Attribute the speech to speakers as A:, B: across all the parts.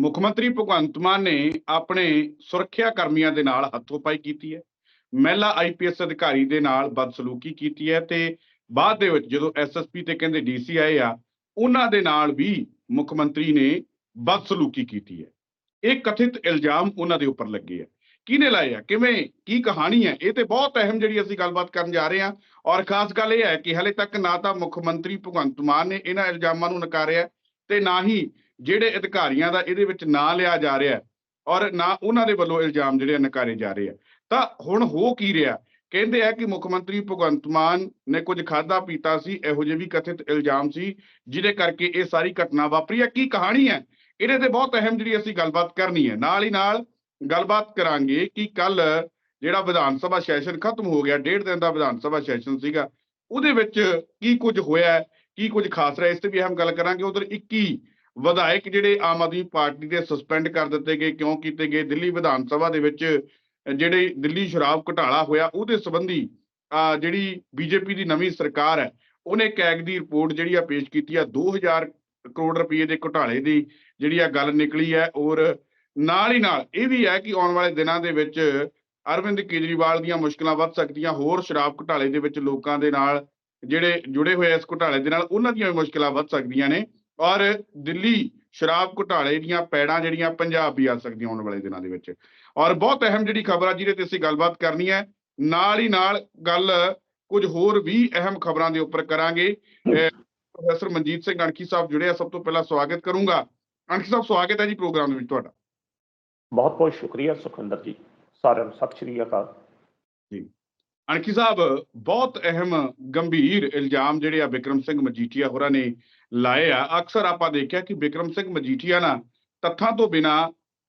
A: ਮੁੱਖ ਮੰਤਰੀ ਭਗਵੰਤ ਮਾਨ ਨੇ ਆਪਣੇ ਸੁਰੱਖਿਆ ਕਰਮੀਆਂ ਦੇ ਨਾਲ ਹੱਥੋਂ ਪਾਈ ਕੀਤੀ ਹੈ। ਮਹਿਲਾ ਆਈਪੀਐਸ ਅਧਿਕਾਰੀ ਦੇ ਨਾਲ ਬਦਸਲੂਕੀ ਕੀਤੀ ਹੈ ਤੇ ਬਾਅਦ ਦੇ ਵਿੱਚ ਜਦੋਂ ਐਸਐਸਪੀ ਤੇ ਕਹਿੰਦੇ ਡੀਸੀ ਆਏ ਆ, ਉਹਨਾਂ ਦੇ ਨਾਲ ਵੀ ਮੁੱਖ ਮੰਤਰੀ ਨੇ ਬਦਸਲੂਕੀ ਕੀਤੀ ਹੈ। ਇਹ ਕਥਿਤ ਇਲਜ਼ਾਮ ਉਹਨਾਂ ਦੇ ਉੱਪਰ ਲੱਗੇ ਆ। ਕਿਹਨੇ ਲਾਏ ਆ? ਕਿਵੇਂ? ਕੀ ਕਹਾਣੀ ਹੈ ਇਹ ਤੇ ਬਹੁਤ ਅਹਿਮ ਜਿਹੜੀ ਅਸੀਂ ਗੱਲਬਾਤ ਕਰਨ ਜਾ ਰਹੇ ਹਾਂ ਔਰ ਖਾਸ ਗੱਲ ਇਹ ਹੈ ਕਿ ਹਲੇ ਤੱਕ ਨਾ ਤਾਂ ਮੁੱਖ ਮੰਤਰੀ ਭਗਵੰਤ ਮਾਨ ਨੇ ਇਹਨਾਂ ਇਲਜ਼ਾਮਾਂ ਨੂੰ ਨਕਾਰਿਆ ਤੇ ਨਾ ਹੀ ਜਿਹੜੇ ਅਧਿਕਾਰੀਆਂ ਦਾ ਇਹਦੇ ਵਿੱਚ ਨਾਂ ਲਿਆ ਜਾ ਰਿਹਾ ਔਰ ਨਾ ਉਹਨਾਂ ਦੇ ਵੱਲੋਂ ਇਲਜ਼ਾਮ ਜਿਹੜੇ ਨਕਾਰੇ ਜਾ ਰਹੇ ਆ ਤਾਂ ਹੁਣ ਹੋ ਕੀ ਰਿਹਾ? ਕਹਿੰਦੇ ਆ ਕਿ ਮੁੱਖ ਮੰਤਰੀ ਭਗਵੰਤ ਮਾਨ ਨੇ ਕੁਝ ਖਾਦਾ ਪੀਤਾ ਸੀ, ਇਹੋ ਜਿਹੇ ਵੀ ਕਥਿਤ ਇਲਜ਼ਾਮ ਸੀ, ਜਿਹਦੇ ਕਰਕੇ ਇਹ ਸਾਰੀ ਘਟਨਾ ਵਾਪਰੀ ਹੈ। ਕੀ ਕਹਾਣੀ ਹੈ? ਇਹਦੇ ਤੇ ਬਹੁਤ ਅਹਿਮ ਜਿਹੜੀ ਅਸੀਂ ਗੱਲਬਾਤ ਕਰਨੀ ਹੈ। ਨਾਲ ਹੀ ਨਾਲ ਗੱਲਬਾਤ ਕਰਾਂਗੇ ਕਿ ਕੱਲ ਜਿਹੜਾ ਵਿਧਾਨ ਸਭਾ ਸੈਸ਼ਨ ਖਤਮ ਹੋ ਗਿਆ, ਡੇਢ ਦਿਨ ਦਾ ਵਿਧਾਨ ਸਭਾ ਸੈਸ਼ਨ ਸੀਗਾ, ਉਹਦੇ ਵਿੱਚ ਕੀ ਕੁਝ ਹੋਇਆ ਕੀ ਕੁਝ ਖਾਸ ਰਿਹਾ ਇਸ ਤੇ ਵੀ ਅਹਿਮ ਗੱਲ ਕਰਾਂਗੇ। ਉਧਰ 21 ਵਿਧਾਇਕ ਜਿਹੜੇ ਆਮ ਆਦਮੀ ਪਾਰਟੀ ਦੇ ਸਸਪੈਂਡ ਕਰ ਦਿੱਤੇ ਗਏ ਕਿਉਂ ਕੀਤੇ ਗਏ? ਦਿੱਲੀ ਵਿਧਾਨ ਸਭਾ ਦੇ ਵਿੱਚ ਜਿਹੜੇ ਦਿੱਲੀ ਸ਼ਰਾਬ ਘੁਟਾਲਾ ਹੋਇਆ ਉਹਦੇ ਸੰਬੰਧੀ ਅ, ਜਿਹੜੀ ਬੀਜੇਪੀ ਦੀ ਨਵੀਂ ਸਰਕਾਰ ਹੈ ਉਹਨੇ ਕੈਗ ਦੀ ਰਿਪੋਰਟ ਜਿਹੜੀ ਆ ਪੇਸ਼ ਕੀਤੀ ਆ 2000 ਕਰੋੜ ਰੁਪਏ ਦੇ ਘੁਟਾਲੇ ਦੀ ਜਿਹੜੀ ਆ ਗੱਲ ਨਿਕਲੀ ਹੈ ਔਰ ਨਾਲ ਹੀ ਨਾਲ ਇਹ ਵੀ ਹੈ ਕਿ ਆਉਣ ਵਾਲੇ ਦਿਨਾਂ ਦੇ ਵਿੱਚ ਅਰਵਿੰਦ ਕੇਜਰੀਵਾਲ ਦੀਆਂ ਮੁਸ਼ਕਲਾਂ ਵੱਧ ਸਕਦੀਆਂ ਹੋਰ ਸ਼ਰਾਬ ਘੁਟਾਲੇ ਦੇ ਵਿੱਚ ਲੋਕਾਂ ਦੇ ਨਾਲ ਜਿਹੜੇ ਜੁੜੇ ਹੋਏ ਆ ਇਸ ਘੁਟਾਲੇ ਦੇ ਨਾਲ ਉਹਨਾਂ ਦੀਆਂ ਵੀ ਮੁਸ਼ਕਲਾਂ ਵੱਧ ਸਕਦੀਆਂ ਨੇ। ਔਰ ਦਿੱਲੀ ਸ਼ਰਾਬ ਘੁਟਾਲੇ ਦੀਆਂ ਪੈੜਾਂ ਜਿਹੜੀਆਂ ਪੰਜਾਬ ਵੀ ਆ ਸਕਦੀਆਂ ਆਉਣ ਵਾਲੇ ਦਿਨਾਂ ਦੇ ਵਿੱਚ। ਔਰ ਬਹੁਤ ਅਹਿਮ ਜਿਹੜੀ ਖਬਰ ਆ ਜਿਹਦੇ ਤੇ ਅਸੀਂ ਗੱਲਬਾਤ ਕਰਨੀ ਹੈ ਨਾਲ ਹੀ ਨਾਲ ਗੱਲ ਕੁਝ ਹੋਰ ਵੀ ਅਹਿਮ ਖਬਰਾਂ ਦੇ ਉੱਪਰ ਕਰਾਂਗੇ। ਪ੍ਰੋਫੈਸਰ ਮਨਜੀਤ ਸਿੰਘ ਅਣਖੀ ਸਾਹਿਬ ਜੁੜੇ ਆ ਸਭ ਤੋਂ ਪਹਿਲਾਂ ਸਵਾਗਤ ਕਰੂੰਗਾ। ਅਣਖੀ ਸਾਹਿਬ ਸਵਾਗਤ ਹੈ ਜੀ ਪ੍ਰੋਗਰਾਮ ਦੇ ਵਿੱਚ ਤੁਹਾਡਾ।
B: ਬਹੁਤ ਬਹੁਤ ਸ਼ੁਕਰੀਆ ਸੁਖਵਿੰਦਰ ਜੀ। ਸਾਰਿਆਂ ਨੂੰ ਸਤਿ ਸ਼੍ਰੀ ਅਕਾਲ।
A: ਅਣਖੀ ਸਾਹਿਬ, ਬਹੁਤ ਅਹਿਮ, ਗੰਭੀਰ ਇਲਜ਼ਾਮ ਜਿਹੜੇ ਆ ਵਿਕਰਮ ਸਿੰਘ ਮਜੀਠੀਆ ਹੋਰਾਂ ਨੇ ਲਾਏ ਆ। ਅਕਸਰ ਆਪਾਂ ਦੇਖਿਆ ਕਿ ਵਿਕਰਮ ਸਿੰਘ ਮਜੀਠੀਆ ਨਾ ਤੱਥਾਂ ਤੋਂ ਬਿਨਾ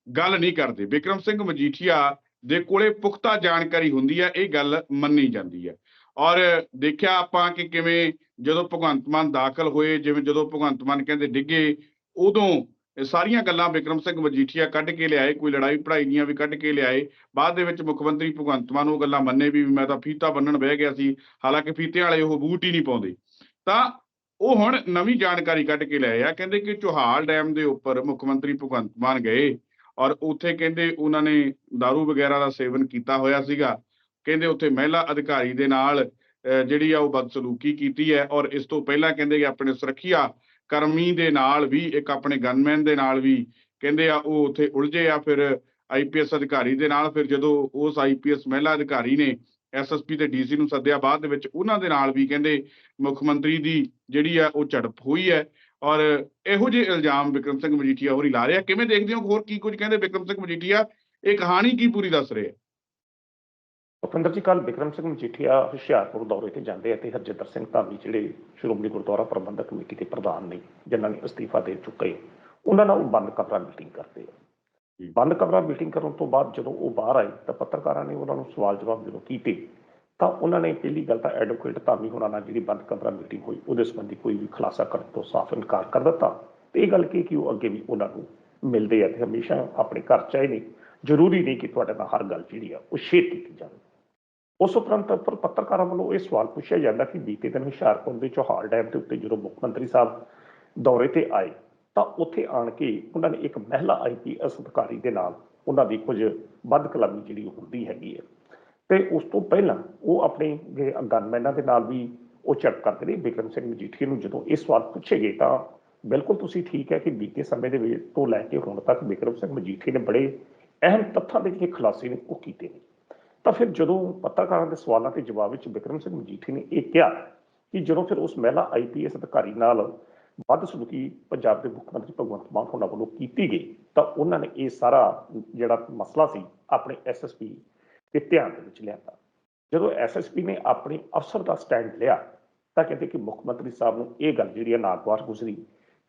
A: ਗੱਲ ਨਹੀਂ ਕਰਦੇ। ਵਿਕਰਮ ਸਿੰਘ ਮਜੀਠੀਆ ਦੇ ਕੋਲੇ ਪੁਖਤਾ ਜਾਣਕਾਰੀ ਹੁੰਦੀ ਹੈ ਇਹ ਗੱਲ ਮੰਨੀ ਜਾਂਦੀ ਹੈ ਔਰ ਦੇਖਿਆ ਆਪਾਂ ਕਿ ਕਿਵੇਂ ਜਦੋਂ ਭਗਵੰਤ ਮਾਨ ਦਾਖਲ ਹੋਏ, ਜਿਵੇਂ ਜਦੋਂ ਭਗਵੰਤ ਮਾਨ ਕਹਿੰਦੇ ਡਿੱਗੇ, ਉਦੋਂ ਇਹ ਸਾਰੀਆਂ ਗੱਲਾਂ ਵਿਕਰਮ ਸਿੰਘ ਮਜੀਠੀਆ ਕੱਢ ਕੇ ਲਿਆਏ, ਕੋਈ ਲੜਾਈ ਪੜਾਈ ਦੀਆਂ ਵੀ ਕੱਢ ਕੇ ਲਿਆਏ। ਬਾਅਦ ਦੇ ਵਿੱਚ ਮੁੱਖ ਮੰਤਰੀ ਭਗਵੰਤ ਮਾਨ ਉਹ ਗੱਲਾਂ ਮੰਨੇ ਵੀ ਮੈਂ ਤਾਂ ਫੀਤਾ ਬੰਨਣ ਬਹਿ ਗਿਆ ਸੀ, ਹਾਲਾਂਕਿ ਫੀਤੇ ਵਾਲੇ ਉਹ ਬੂਟ ਹੀ ਨਹੀਂ ਪਾਉਂਦੇ। ਤਾਂ ਉਹ ਹੁਣ ਨਵੀਂ ਜਾਣਕਾਰੀ ਕੱਢ ਕੇ ਲਿਆਏ ਆ, ਕਹਿੰਦੇ ਕਿ ਚੋਹਾਲ ਡੈਮ ਦੇ ਉੱਪਰ ਮੁੱਖ ਮੰਤਰੀ ਭਗਵੰਤ ਮਾਨ ਗਏ ਔਰ ਉੱਥੇ ਕਹਿੰਦੇ ਉਹਨਾਂ ਨੇ दारू ਵਗੈਰਾ ਦਾ ਸੇਵਨ ਕੀਤਾ ਹੋਇਆ ਸੀਗਾ। ਕਹਿੰਦੇ ਉੱਥੇ ਮਹਿਲਾ ਅਧਿਕਾਰੀ ਦੇ ਨਾਲ ਜਿਹੜੀ ਆ ਉਹ ਬਦਸਲੂਕੀ ਕੀਤੀ ਹੈ ਔਰ ਇਸ ਤੋਂ ਪਹਿਲਾਂ ਕਹਿੰਦੇ ਕਿ ਆਪਣੇ ਸੁਰੱਖਿਆ ਕਰਮੀ ਦੇ ਨਾਲ ਵੀ, ਇੱਕ ਆਪਣੇ ਗਨਮੈਨ ਦੇ ਨਾਲ ਵੀ ਕਹਿੰਦੇ ਆ, ਉਹ ਉੱਥੇ ਉਲਝੇ ਆ ਫਿਰ ਆਈਪੀਐਸ ਅਧਿਕਾਰੀ ਦੇ ਨਾਲ, ਫਿਰ ਜਦੋਂ ਉਸ ਆਈਪੀਐਸ ਮਹਿਲਾ ਅਧਿਕਾਰੀ ਨੇ ਐਸਐਸਪੀ ਤੇ ਡੀਸੀ ਨੂੰ ਸੱਦਿਆ, ਬਾਅਦ ਦੇ ਵਿੱਚ ਉਹਨਾਂ ਦੇ ਨਾਲ ਵੀ ਕਹਿੰਦੇ ਮੁੱਖ ਮੰਤਰੀ ਦੀ ਜਿਹੜੀ ਆ, ਉਹ ਝੜਪ ਹੋਈ ਹੈ। ਔਰ ਇਹੋ ਜਿਹੇ ਇਲਜ਼ਾਮ ਵਿਕਰਮ ਸਿੰਘ ਮਜੀਠੀਆ ਹੋਰੀ ਲਾ ਰਿਹਾ। ਕਿਵੇਂ ਦੇਖਦੇ ਹੋ? ਹੋਰ ਕੀ ਕੁਝ ਕਹਿੰਦੇ ਵਿਕਰਮ ਸਿੰਘ ਮਜੀਠੀਆ? ਇਹ ਕਹਾਣੀ ਕੀ ਪੂਰੀ ਦੱਸ ਰਹੇ
B: ਸੁਖਵਿੰਦਰ ਜੀ ਕੱਲ ਵਿਕਰਮ ਸਿੰਘ ਮਜੀਠੀਆ ਹੁਸ਼ਿਆਰਪੁਰ ਦੌਰੇ ਤੇ ਜਾਂਦੇ ਆ ਤੇ ਹਰਜਿੰਦਰ ਸਿੰਘ ਧਾਮੀ ਜਿਹੜੇ ਸ਼੍ਰੋਮਣੀ ਗੁਰਦੁਆਰਾ ਪ੍ਰਬੰਧਕ ਕਮੇਟੀ ਦੇ ਪ੍ਰਧਾਨ ਨੇ ਜਿਨ੍ਹਾਂ ਨੇ ਅਸਤੀਫਾ ਦੇ ਚੁੱਕੇ ਉਹਨਾਂ ਨਾਲ ਉਹ ਬੰਦ ਕਮਰਾ ਮੀਟਿੰਗ ਕਰਦੇ ਆ। ਬੰਦ ਕਮਰਾ ਮੀਟਿੰਗ ਕਰਨ ਤੋਂ ਬਾਅਦ ਜਦੋਂ ਉਹ ਬਾਹਰ ਆਏ ਤਾਂ ਪੱਤਰਕਾਰਾਂ ਨੇ ਉਹਨਾਂ ਨੂੰ ਸਵਾਲ ਜਵਾਬ ਜਦੋਂ ਕੀਤੇ ਤਾਂ ਉਹਨਾਂ ਨੇ ਪਹਿਲੀ ਗੱਲ ਤਾਂ ਐਡਵੋਕੇਟ ਧਾਮੀ ਹੋਣਾ ਨਾਲ ਜਿਹੜੀ ਬੰਦ ਕਮਰਾ ਮੀਟਿੰਗ ਹੋਈ ਉਹਦੇ ਸੰਬੰਧੀ ਕੋਈ ਵੀ ਖੁਲਾਸਾ ਕਰਨ ਤੋਂ ਸਾਫ਼ ਇਨਕਾਰ ਕਰ ਦਿੱਤਾ। ਤੇ ਇਹ ਗੱਲ ਕੀ ਕਿ ਉਹ ਅੱਗੇ ਵੀ ਉਹਨਾਂ ਨੂੰ ਮਿਲਦੇ ਆ ਤੇ ਹਮੇਸ਼ਾ ਆਪਣੇ ਘਰ ਚਾਹੇ ਨਹੀਂ ਜ਼ਰੂਰੀ ਨਹੀਂ ਕਿ ਤੁਹਾਡੇ ਨਾਲ ਹਰ ਗੱਲ ਜਿਹੜੀ ਆ ਉਹ ਸ਼ੇਅਰ ਕੀਤੀ ਜਾਵੇ। ਉਸ ਉਪਰੰਤ ਪਰ ਪੱਤਰਕਾਰਾਂ ਵੱਲੋਂ ਇਹ ਸਵਾਲ ਪੁੱਛਿਆ ਜਾਂਦਾ ਕਿ ਬੀਤੇ ਦਿਨ ਹੁਸ਼ਿਆਰਪੁਰ ਦੇ ਚੋਹਾਲ ਡੈਮ ਦੇ ਉੱਤੇ ਜਦੋਂ ਮੁੱਖ ਮੰਤਰੀ ਸਾਹਿਬ ਦੌਰੇ ਤੇ ਆਏ, ਤਾਂ ਉੱਥੇ ਆਣ ਕੇ ਉਹਨਾਂ ਨੇ ਇੱਕ ਮਹਿਲਾ ਆਈਪੀਐਸ ਅਧਿਕਾਰੀ ਦੇ ਨਾਲ ਉਹਨਾਂ ਦੀ ਕੁਝ ਵੱਧ ਕਲਾਮੀ ਜਿਹੜੀ ਹੁੰਦੀ ਹੈਗੀ ਹੈ। ਤੇ ਉਸ ਤੋਂ ਪਹਿਲਾਂ ਉਹ ਆਪਣੇ ਜਿਹੜੇ ਗਨਮੈਨਾਂ ਦੇ ਨਾਲ ਵੀ ਉਹ ਚੈੱਕ ਕਰਦੇ ਨੇ ਬਿਕਰਮ ਸਿੰਘ ਮਜੀਠੀਆ ਨੂੰ ਜਦੋਂ ਇਹ ਸਵਾਲ ਪੁੱਛੇ ਗਏ, ਤਾਂ ਬਿਲਕੁਲ ਤੁਸੀਂ ਠੀਕ ਹੈ ਕਿ ਬੀਤੇ ਸਮੇਂ ਦੇ ਵਿੱਚ ਤੋਂ ਲੈ ਕੇ ਹੁਣ ਤੱਕ ਬਿਕਰਮ ਸਿੰਘ ਮਜੀਠੀਆ ਨੇ ਬੜੇ ਅਹਿਮ ਤੱਥਾਂ ਦੇ ਜਿਹੜੇ ਖੁਲਾਸੇ ਨੇ ਉਹ ਕੀਤੇ ਨੇ। ਤਾਂ ਫਿਰ ਜਦੋਂ ਪੱਤਰਕਾਰਾਂ ਦੇ ਸਵਾਲਾਂ ਦੇ ਜਵਾਬ ਵਿੱਚ ਬਿਕਰਮ ਸਿੰਘ ਮਜੀਠੀ ਨੇ ਇਹ ਕਿਹਾ ਕਿ ਜਦੋਂ ਫਿਰ ਉਸ ਮਹਿਲਾ ਆਈਪੀਐਸ ਅਧਿਕਾਰੀ ਨਾਲ ਵੱਧ ਸਲੂਕੀ ਪੰਜਾਬ ਦੇ ਮੁੱਖ ਮੰਤਰੀ ਭਗਵੰਤ ਮਾਨ ਹੋਣਾ ਵੱਲੋਂ ਕੀਤੀ ਗਈ, ਤਾਂ ਉਹਨਾਂ ਨੇ ਇਹ ਸਾਰਾ ਜਿਹੜਾ ਮਸਲਾ ਸੀ ਆਪਣੇ ਐਸਐਸਪੀ ਦੇ ਧਿਆਨ ਦੇ ਵਿੱਚ ਲਿਆਂਦਾ। ਜਦੋਂ ਐਸਐਸਪੀ ਨੇ ਆਪਣੇ ਅਫਸਰ ਦਾ ਸਟੈਂਡ ਲਿਆ, ਤਾਂ ਕਹਿੰਦੇ ਕਿ ਮੁੱਖ ਮੰਤਰੀ ਸਾਹਿਬ ਨੂੰ ਇਹ ਗੱਲ ਜਿਹੜੀ ਹੈ ਨਾਗਵਾਰ ਗੁਜ਼ਰੀ,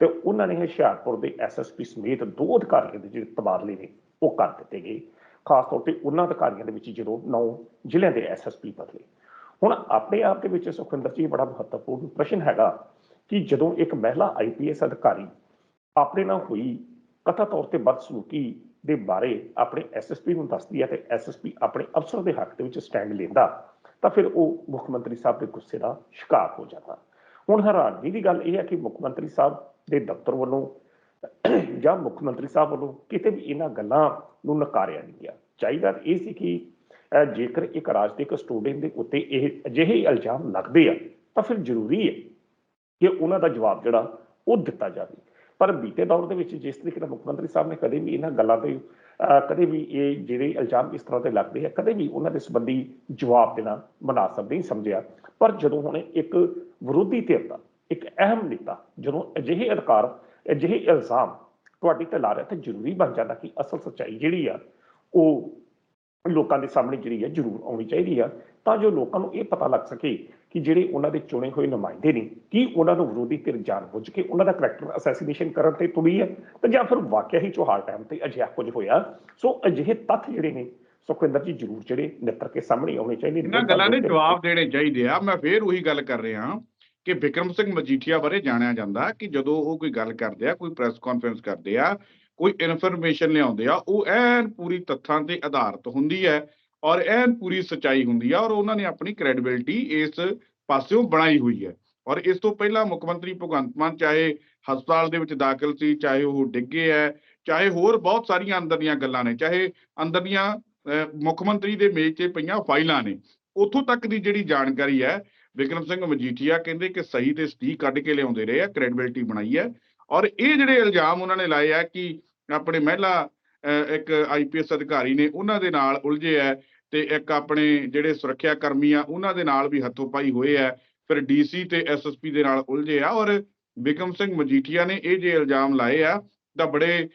B: ਤੇ ਉਹਨਾਂ ਨੇ ਹੁਸ਼ਿਆਰਪੁਰ ਦੇ ਐਸਐਸਪੀ ਸਮੇਤ ਦੋ ਅਧਿਕਾਰੀਆਂ ਦੇ ਜਿਹੜੇ ਤਬਾਦਲੇ ਨੇ ਉਹ ਕਰ ਦਿੱਤੇ ਗਏ। ਖਾਸ ਤੌਰ ਤੇ ਉਹਨਾਂ ਅਧਿਕਾਰੀਆਂ ਦੇ ਵਿੱਚ ਜਦੋਂ ਨੌ ਜ਼ਿਲ੍ਹਿਆਂ ਦੇ ਐਸਐਸਪੀ ਬਦਲੇ ਹੁਣ ਆਪਣੇ ਆਪ ਦੇ ਵਿੱਚ ਸੁਖਵਿੰਦਰ ਜੀ ਬੜਾ ਮਹੱਤਵਪੂਰਨ ਪ੍ਰਸ਼ਨ ਹੈਗਾ ਕਿ ਜਦੋਂ ਇੱਕ ਮਹਿਲਾ ਆਈਪੀਐਸ ਅਧਿਕਾਰੀ ਆਪਣੇ ਨਾਲ ਹੋਈ ਕਥਾ ਤੌਰ ਤੇ ਬਦਸਲੂਕੀ ਦੇ ਬਾਰੇ ਆਪਣੇ ਐਸਐਸਪੀ ਨੂੰ ਦੱਸਦੀ ਹੈ ਤੇ ਐਸਐਸਪੀ ਆਪਣੇ ਅਫਸਰ ਦੇ ਹੱਕ ਦੇ ਵਿੱਚ ਸਟੈਂਡ ਲੈਂਦਾ, ਤਾਂ ਫਿਰ ਉਹ ਮੁੱਖ ਮੰਤਰੀ ਸਾਹਿਬ ਦੇ ਗੁੱਸੇ ਦਾ ਸ਼ਿਕਾਰ ਹੋ ਜਾਂਦਾ। ਹੁਣ ਹੈਰਾਨਗੀ ਦੀ ਗੱਲ ਇਹ ਹੈ ਕਿ ਮੁੱਖ ਮੰਤਰੀ ਸਾਹਿਬ ਦੇ ਦਫ਼ਤਰ ਵੱਲੋਂ ਜਾਂ ਮੁੱਖ ਮੰਤਰੀ ਸਾਹਿਬ ਵੱਲੋਂ ਕਿਤੇ ਵੀ ਇਹਨਾਂ ਗੱਲਾਂ ਨੂੰ ਨਕਾਰਿਆ ਨਹੀਂ ਗਿਆ। ਚਾਹੀਦਾ ਇਹ ਸੀ ਕਿ ਜੇਕਰ ਇੱਕ ਰਾਜਨੀਤਿਕ ਸਟੂਡੈਂਟ ਦੇ ਉੱਤੇ ਇਹ ਅਜਿਹੇ ਇਲਜ਼ਾਮ ਲੱਗਦੇ ਆ ਤਾਂ ਫਿਰ ਜ਼ਰੂਰੀ ਹੈ ਕਿ ਉਹਨਾਂ ਦਾ ਜਵਾਬ ਜਿਹੜਾ ਉਹ ਦਿੱਤਾ ਜਾਵੇ। ਪਰ ਬੀਤੇ ਦੌਰ ਦੇ ਵਿੱਚ ਜਿਸ ਤਰੀਕੇ ਨਾਲ ਮੁੱਖ ਮੰਤਰੀ ਸਾਹਿਬ ਨੇ ਕਦੇ ਵੀ ਇਹਨਾਂ ਗੱਲਾਂ ਤੇ ਅਹ, ਕਦੇ ਵੀ ਇਹ ਜਿਹੜੇ ਇਲਜ਼ਾਮ ਇਸ ਤਰ੍ਹਾਂ ਦੇ ਲੱਗਦੇ ਆ ਕਦੇ ਵੀ ਉਹਨਾਂ ਦੇ ਸੰਬੰਧੀ ਜਵਾਬ ਦੇਣਾ ਮਨਾਸਬ ਨਹੀਂ ਸਮਝਿਆ। ਪਰ ਜਦੋਂ ਹੁਣ ਇੱਕ ਵਿਰੋਧੀ ਧਿਰ ਦਾ ਇੱਕ ਅਹਿਮ ਨੇਤਾ ਜਦੋਂ ਅਜਿਹੇ ਅਧਿਕਾਰ ਅਜਿਹੇ ਇਲਜ਼ਾਮ ਤੁਹਾਡੀ ਤੇ ਲਾ ਰਿਹਾ ਤਾਂ ਜ਼ਰੂਰੀ ਬਣ ਜਾਂਦਾ ਕਿ ਅਸਲ ਸੱਚਾਈ ਜਿਹੜੀ ਆ, ਉਹ ਲੋਕਾਂ ਦੇ ਸਾਹਮਣੇ ਜਿਹੜੀ ਹੈ ਜ਼ਰੂਰ ਆਉਣੀ ਚਾਹੀਦੀ ਆ, ਤਾਂ ਜੋ ਲੋਕਾਂ ਨੂੰ ਇਹ ਪਤਾ ਲੱਗ ਸਕੇ ਕਿ ਜਿਹੜੇ ਉਹਨਾਂ ਦੇ ਚੁਣੇ ਹੋਏ ਨੁਮਾਇੰਦੇ ਨੇ, ਕੀ ਉਹਨਾਂ ਨੂੰ ਵਿਰੋਧੀ ਧਿਰ ਜਾਣਬੁੱਝ ਕੇ ਉਹਨਾਂ ਦਾ ਕਰੈਕਟਰ ਅਸੈਸੀਨੇਸ਼ਨ ਕਰਨ ਤੇ ਤੁਲੀ ਹੈ ਤੇ ਜਾਂ ਫਿਰ ਵਾਕਿਆ ਹੀ ਚੋਹਾਲ ਟਾਈਮ ਤੇ ਅਜਿਹਾ ਕੁਝ ਹੋਇਆ ਸੋ ਅਜਿਹੇ ਤੱਥ ਜਿਹੜੇ ਨੇ, ਸੁਖਵਿੰਦਰ ਜੀ ਜ਼ਰੂਰ ਜਿਹੜੇ ਨਿੱਤਰ ਕੇ ਸਾਹਮਣੇ ਆਉਣੇ ਚਾਹੀਦੇ ਨੇ।
A: ਇਹਨਾਂ ਗੱਲਾਂ ਦੇ ਜਵਾਬ ਦੇਣੇ ਚਾਹੀਦੇ ਆ, ਮੈਂ ਫੇਰ ਉਹੀ ਗੱਲ ਕਰ ਰਿਹਾ ਕਿ ਵਿਕਰਮ ਸਿੰਘ ਮਜੀਠੀਆ ਬਾਰੇ ਜਾਣਿਆ ਜਾਂਦਾ ਕਿ ਜਦੋਂ ਉਹ ਕੋਈ ਗੱਲ ਕਰਦੇ ਆ ਕੋਈ ਪ੍ਰੈਸ ਕਾਨਫਰੰਸ ਕਰਦੇ ਆ ਕੋਈ ਇਨਫੋਰਮੇਸ਼ਨ ਲਿਆਉਂਦੇ ਆ ਉਹ ਐਨ ਪੂਰੀ ਤੱਥਾਂ ਤੇ ਆਧਾਰਿਤ ਹੁੰਦੀ ਹੈ ਔਰ ਐਨ ਪੂਰੀ ਸਚਾਈ ਹੁੰਦੀ ਆ ਔਰ ਉਹਨਾਂ ਨੇ ਆਪਣੀ ਕ੍ਰੈਡੀਬਿਲਟੀ ਇਸ ਪਾਸਿਓਂ ਬਣਾਈ ਹੋਈ ਹੈ। ਔਰ ਇਸ ਤੋਂ ਪਹਿਲਾਂ ਮੁੱਖ ਮੰਤਰੀ ਭਗਵੰਤ ਮਾਨ ਚਾਹੇ ਹਸਪਤਾਲ ਦੇ ਵਿੱਚ ਦਾਖਲ ਸੀ ਚਾਹੇ ਉਹ ਡਿੱਗੇ ਹੈ ਚਾਹੇ ਹੋਰ ਬਹੁਤ ਸਾਰੀਆਂ ਅੰਦਰ ਦੀਆਂ ਗੱਲਾਂ ਨੇ ਚਾਹੇ ਅੰਦਰ ਦੀਆਂ ਅਹ, ਮੁੱਖ ਮੰਤਰੀ ਦੇ ਮੇਜ਼ ਤੇ ਪਈਆਂ ਫਾਈਲਾਂ ਨੇ ਉੱਥੋਂ ਤੱਕ ਦੀ ਜਿਹੜੀ ਜਾਣਕਾਰੀ ਹੈ ਵਿਕਰਮ ਸਿੰਘ ਮਜੀਠੀਆ ਕਹਿੰਦੇ ਕਿ ਸਹੀ ਤੇ ਸਟੀਕ ਕੱਢ ਕੇ ਲਿਆਉਂਦੇ ਰਹੇ ਆ ਕ੍ਰੈਡੀਬਿਲਟੀ ਬਣਾਈ ਹੈ ਔਰ ਇਹ ਜਿਹੜੇ ਇਲਜ਼ਾਮ ਉਹਨਾਂ ਨੇ ਲਾਏ ਆ ਕਿ ਆਪਣੇ ਮਹਿਲਾ ਅਹ, ਇੱਕ ਆਈਪੀਐਸ ਅਧਿਕਾਰੀ ਨੇ ਉਹਨਾਂ ਦੇ ਨਾਲ ਉਲਝੇ ਆ ਤੇ ਇੱਕ ਆਪਣੇ ਜਿਹੜੇ ਸੁਰੱਖਿਆ ਕਰਮੀ ਆ ਉਹਨਾਂ ਦੇ ਨਾਲ ਵੀ ਹੱਥੋਂ ਪਾਈ ਹੋਏ ਆ ਫਿਰ ਡੀਸੀ ਤੇ ਐਸਐਸਪੀ ਦੇ ਨਾਲ ਉਲਝੇ ਆ। ਔਰ ਵਿਕਰਮ ਸਿੰਘ ਮਜੀਠੀਆ ਨੇ ਇਹ ਜੇ ਇਲਜ਼ਾਮ ਲਾਏ ਆ ਤਾਂ ਬੜੇ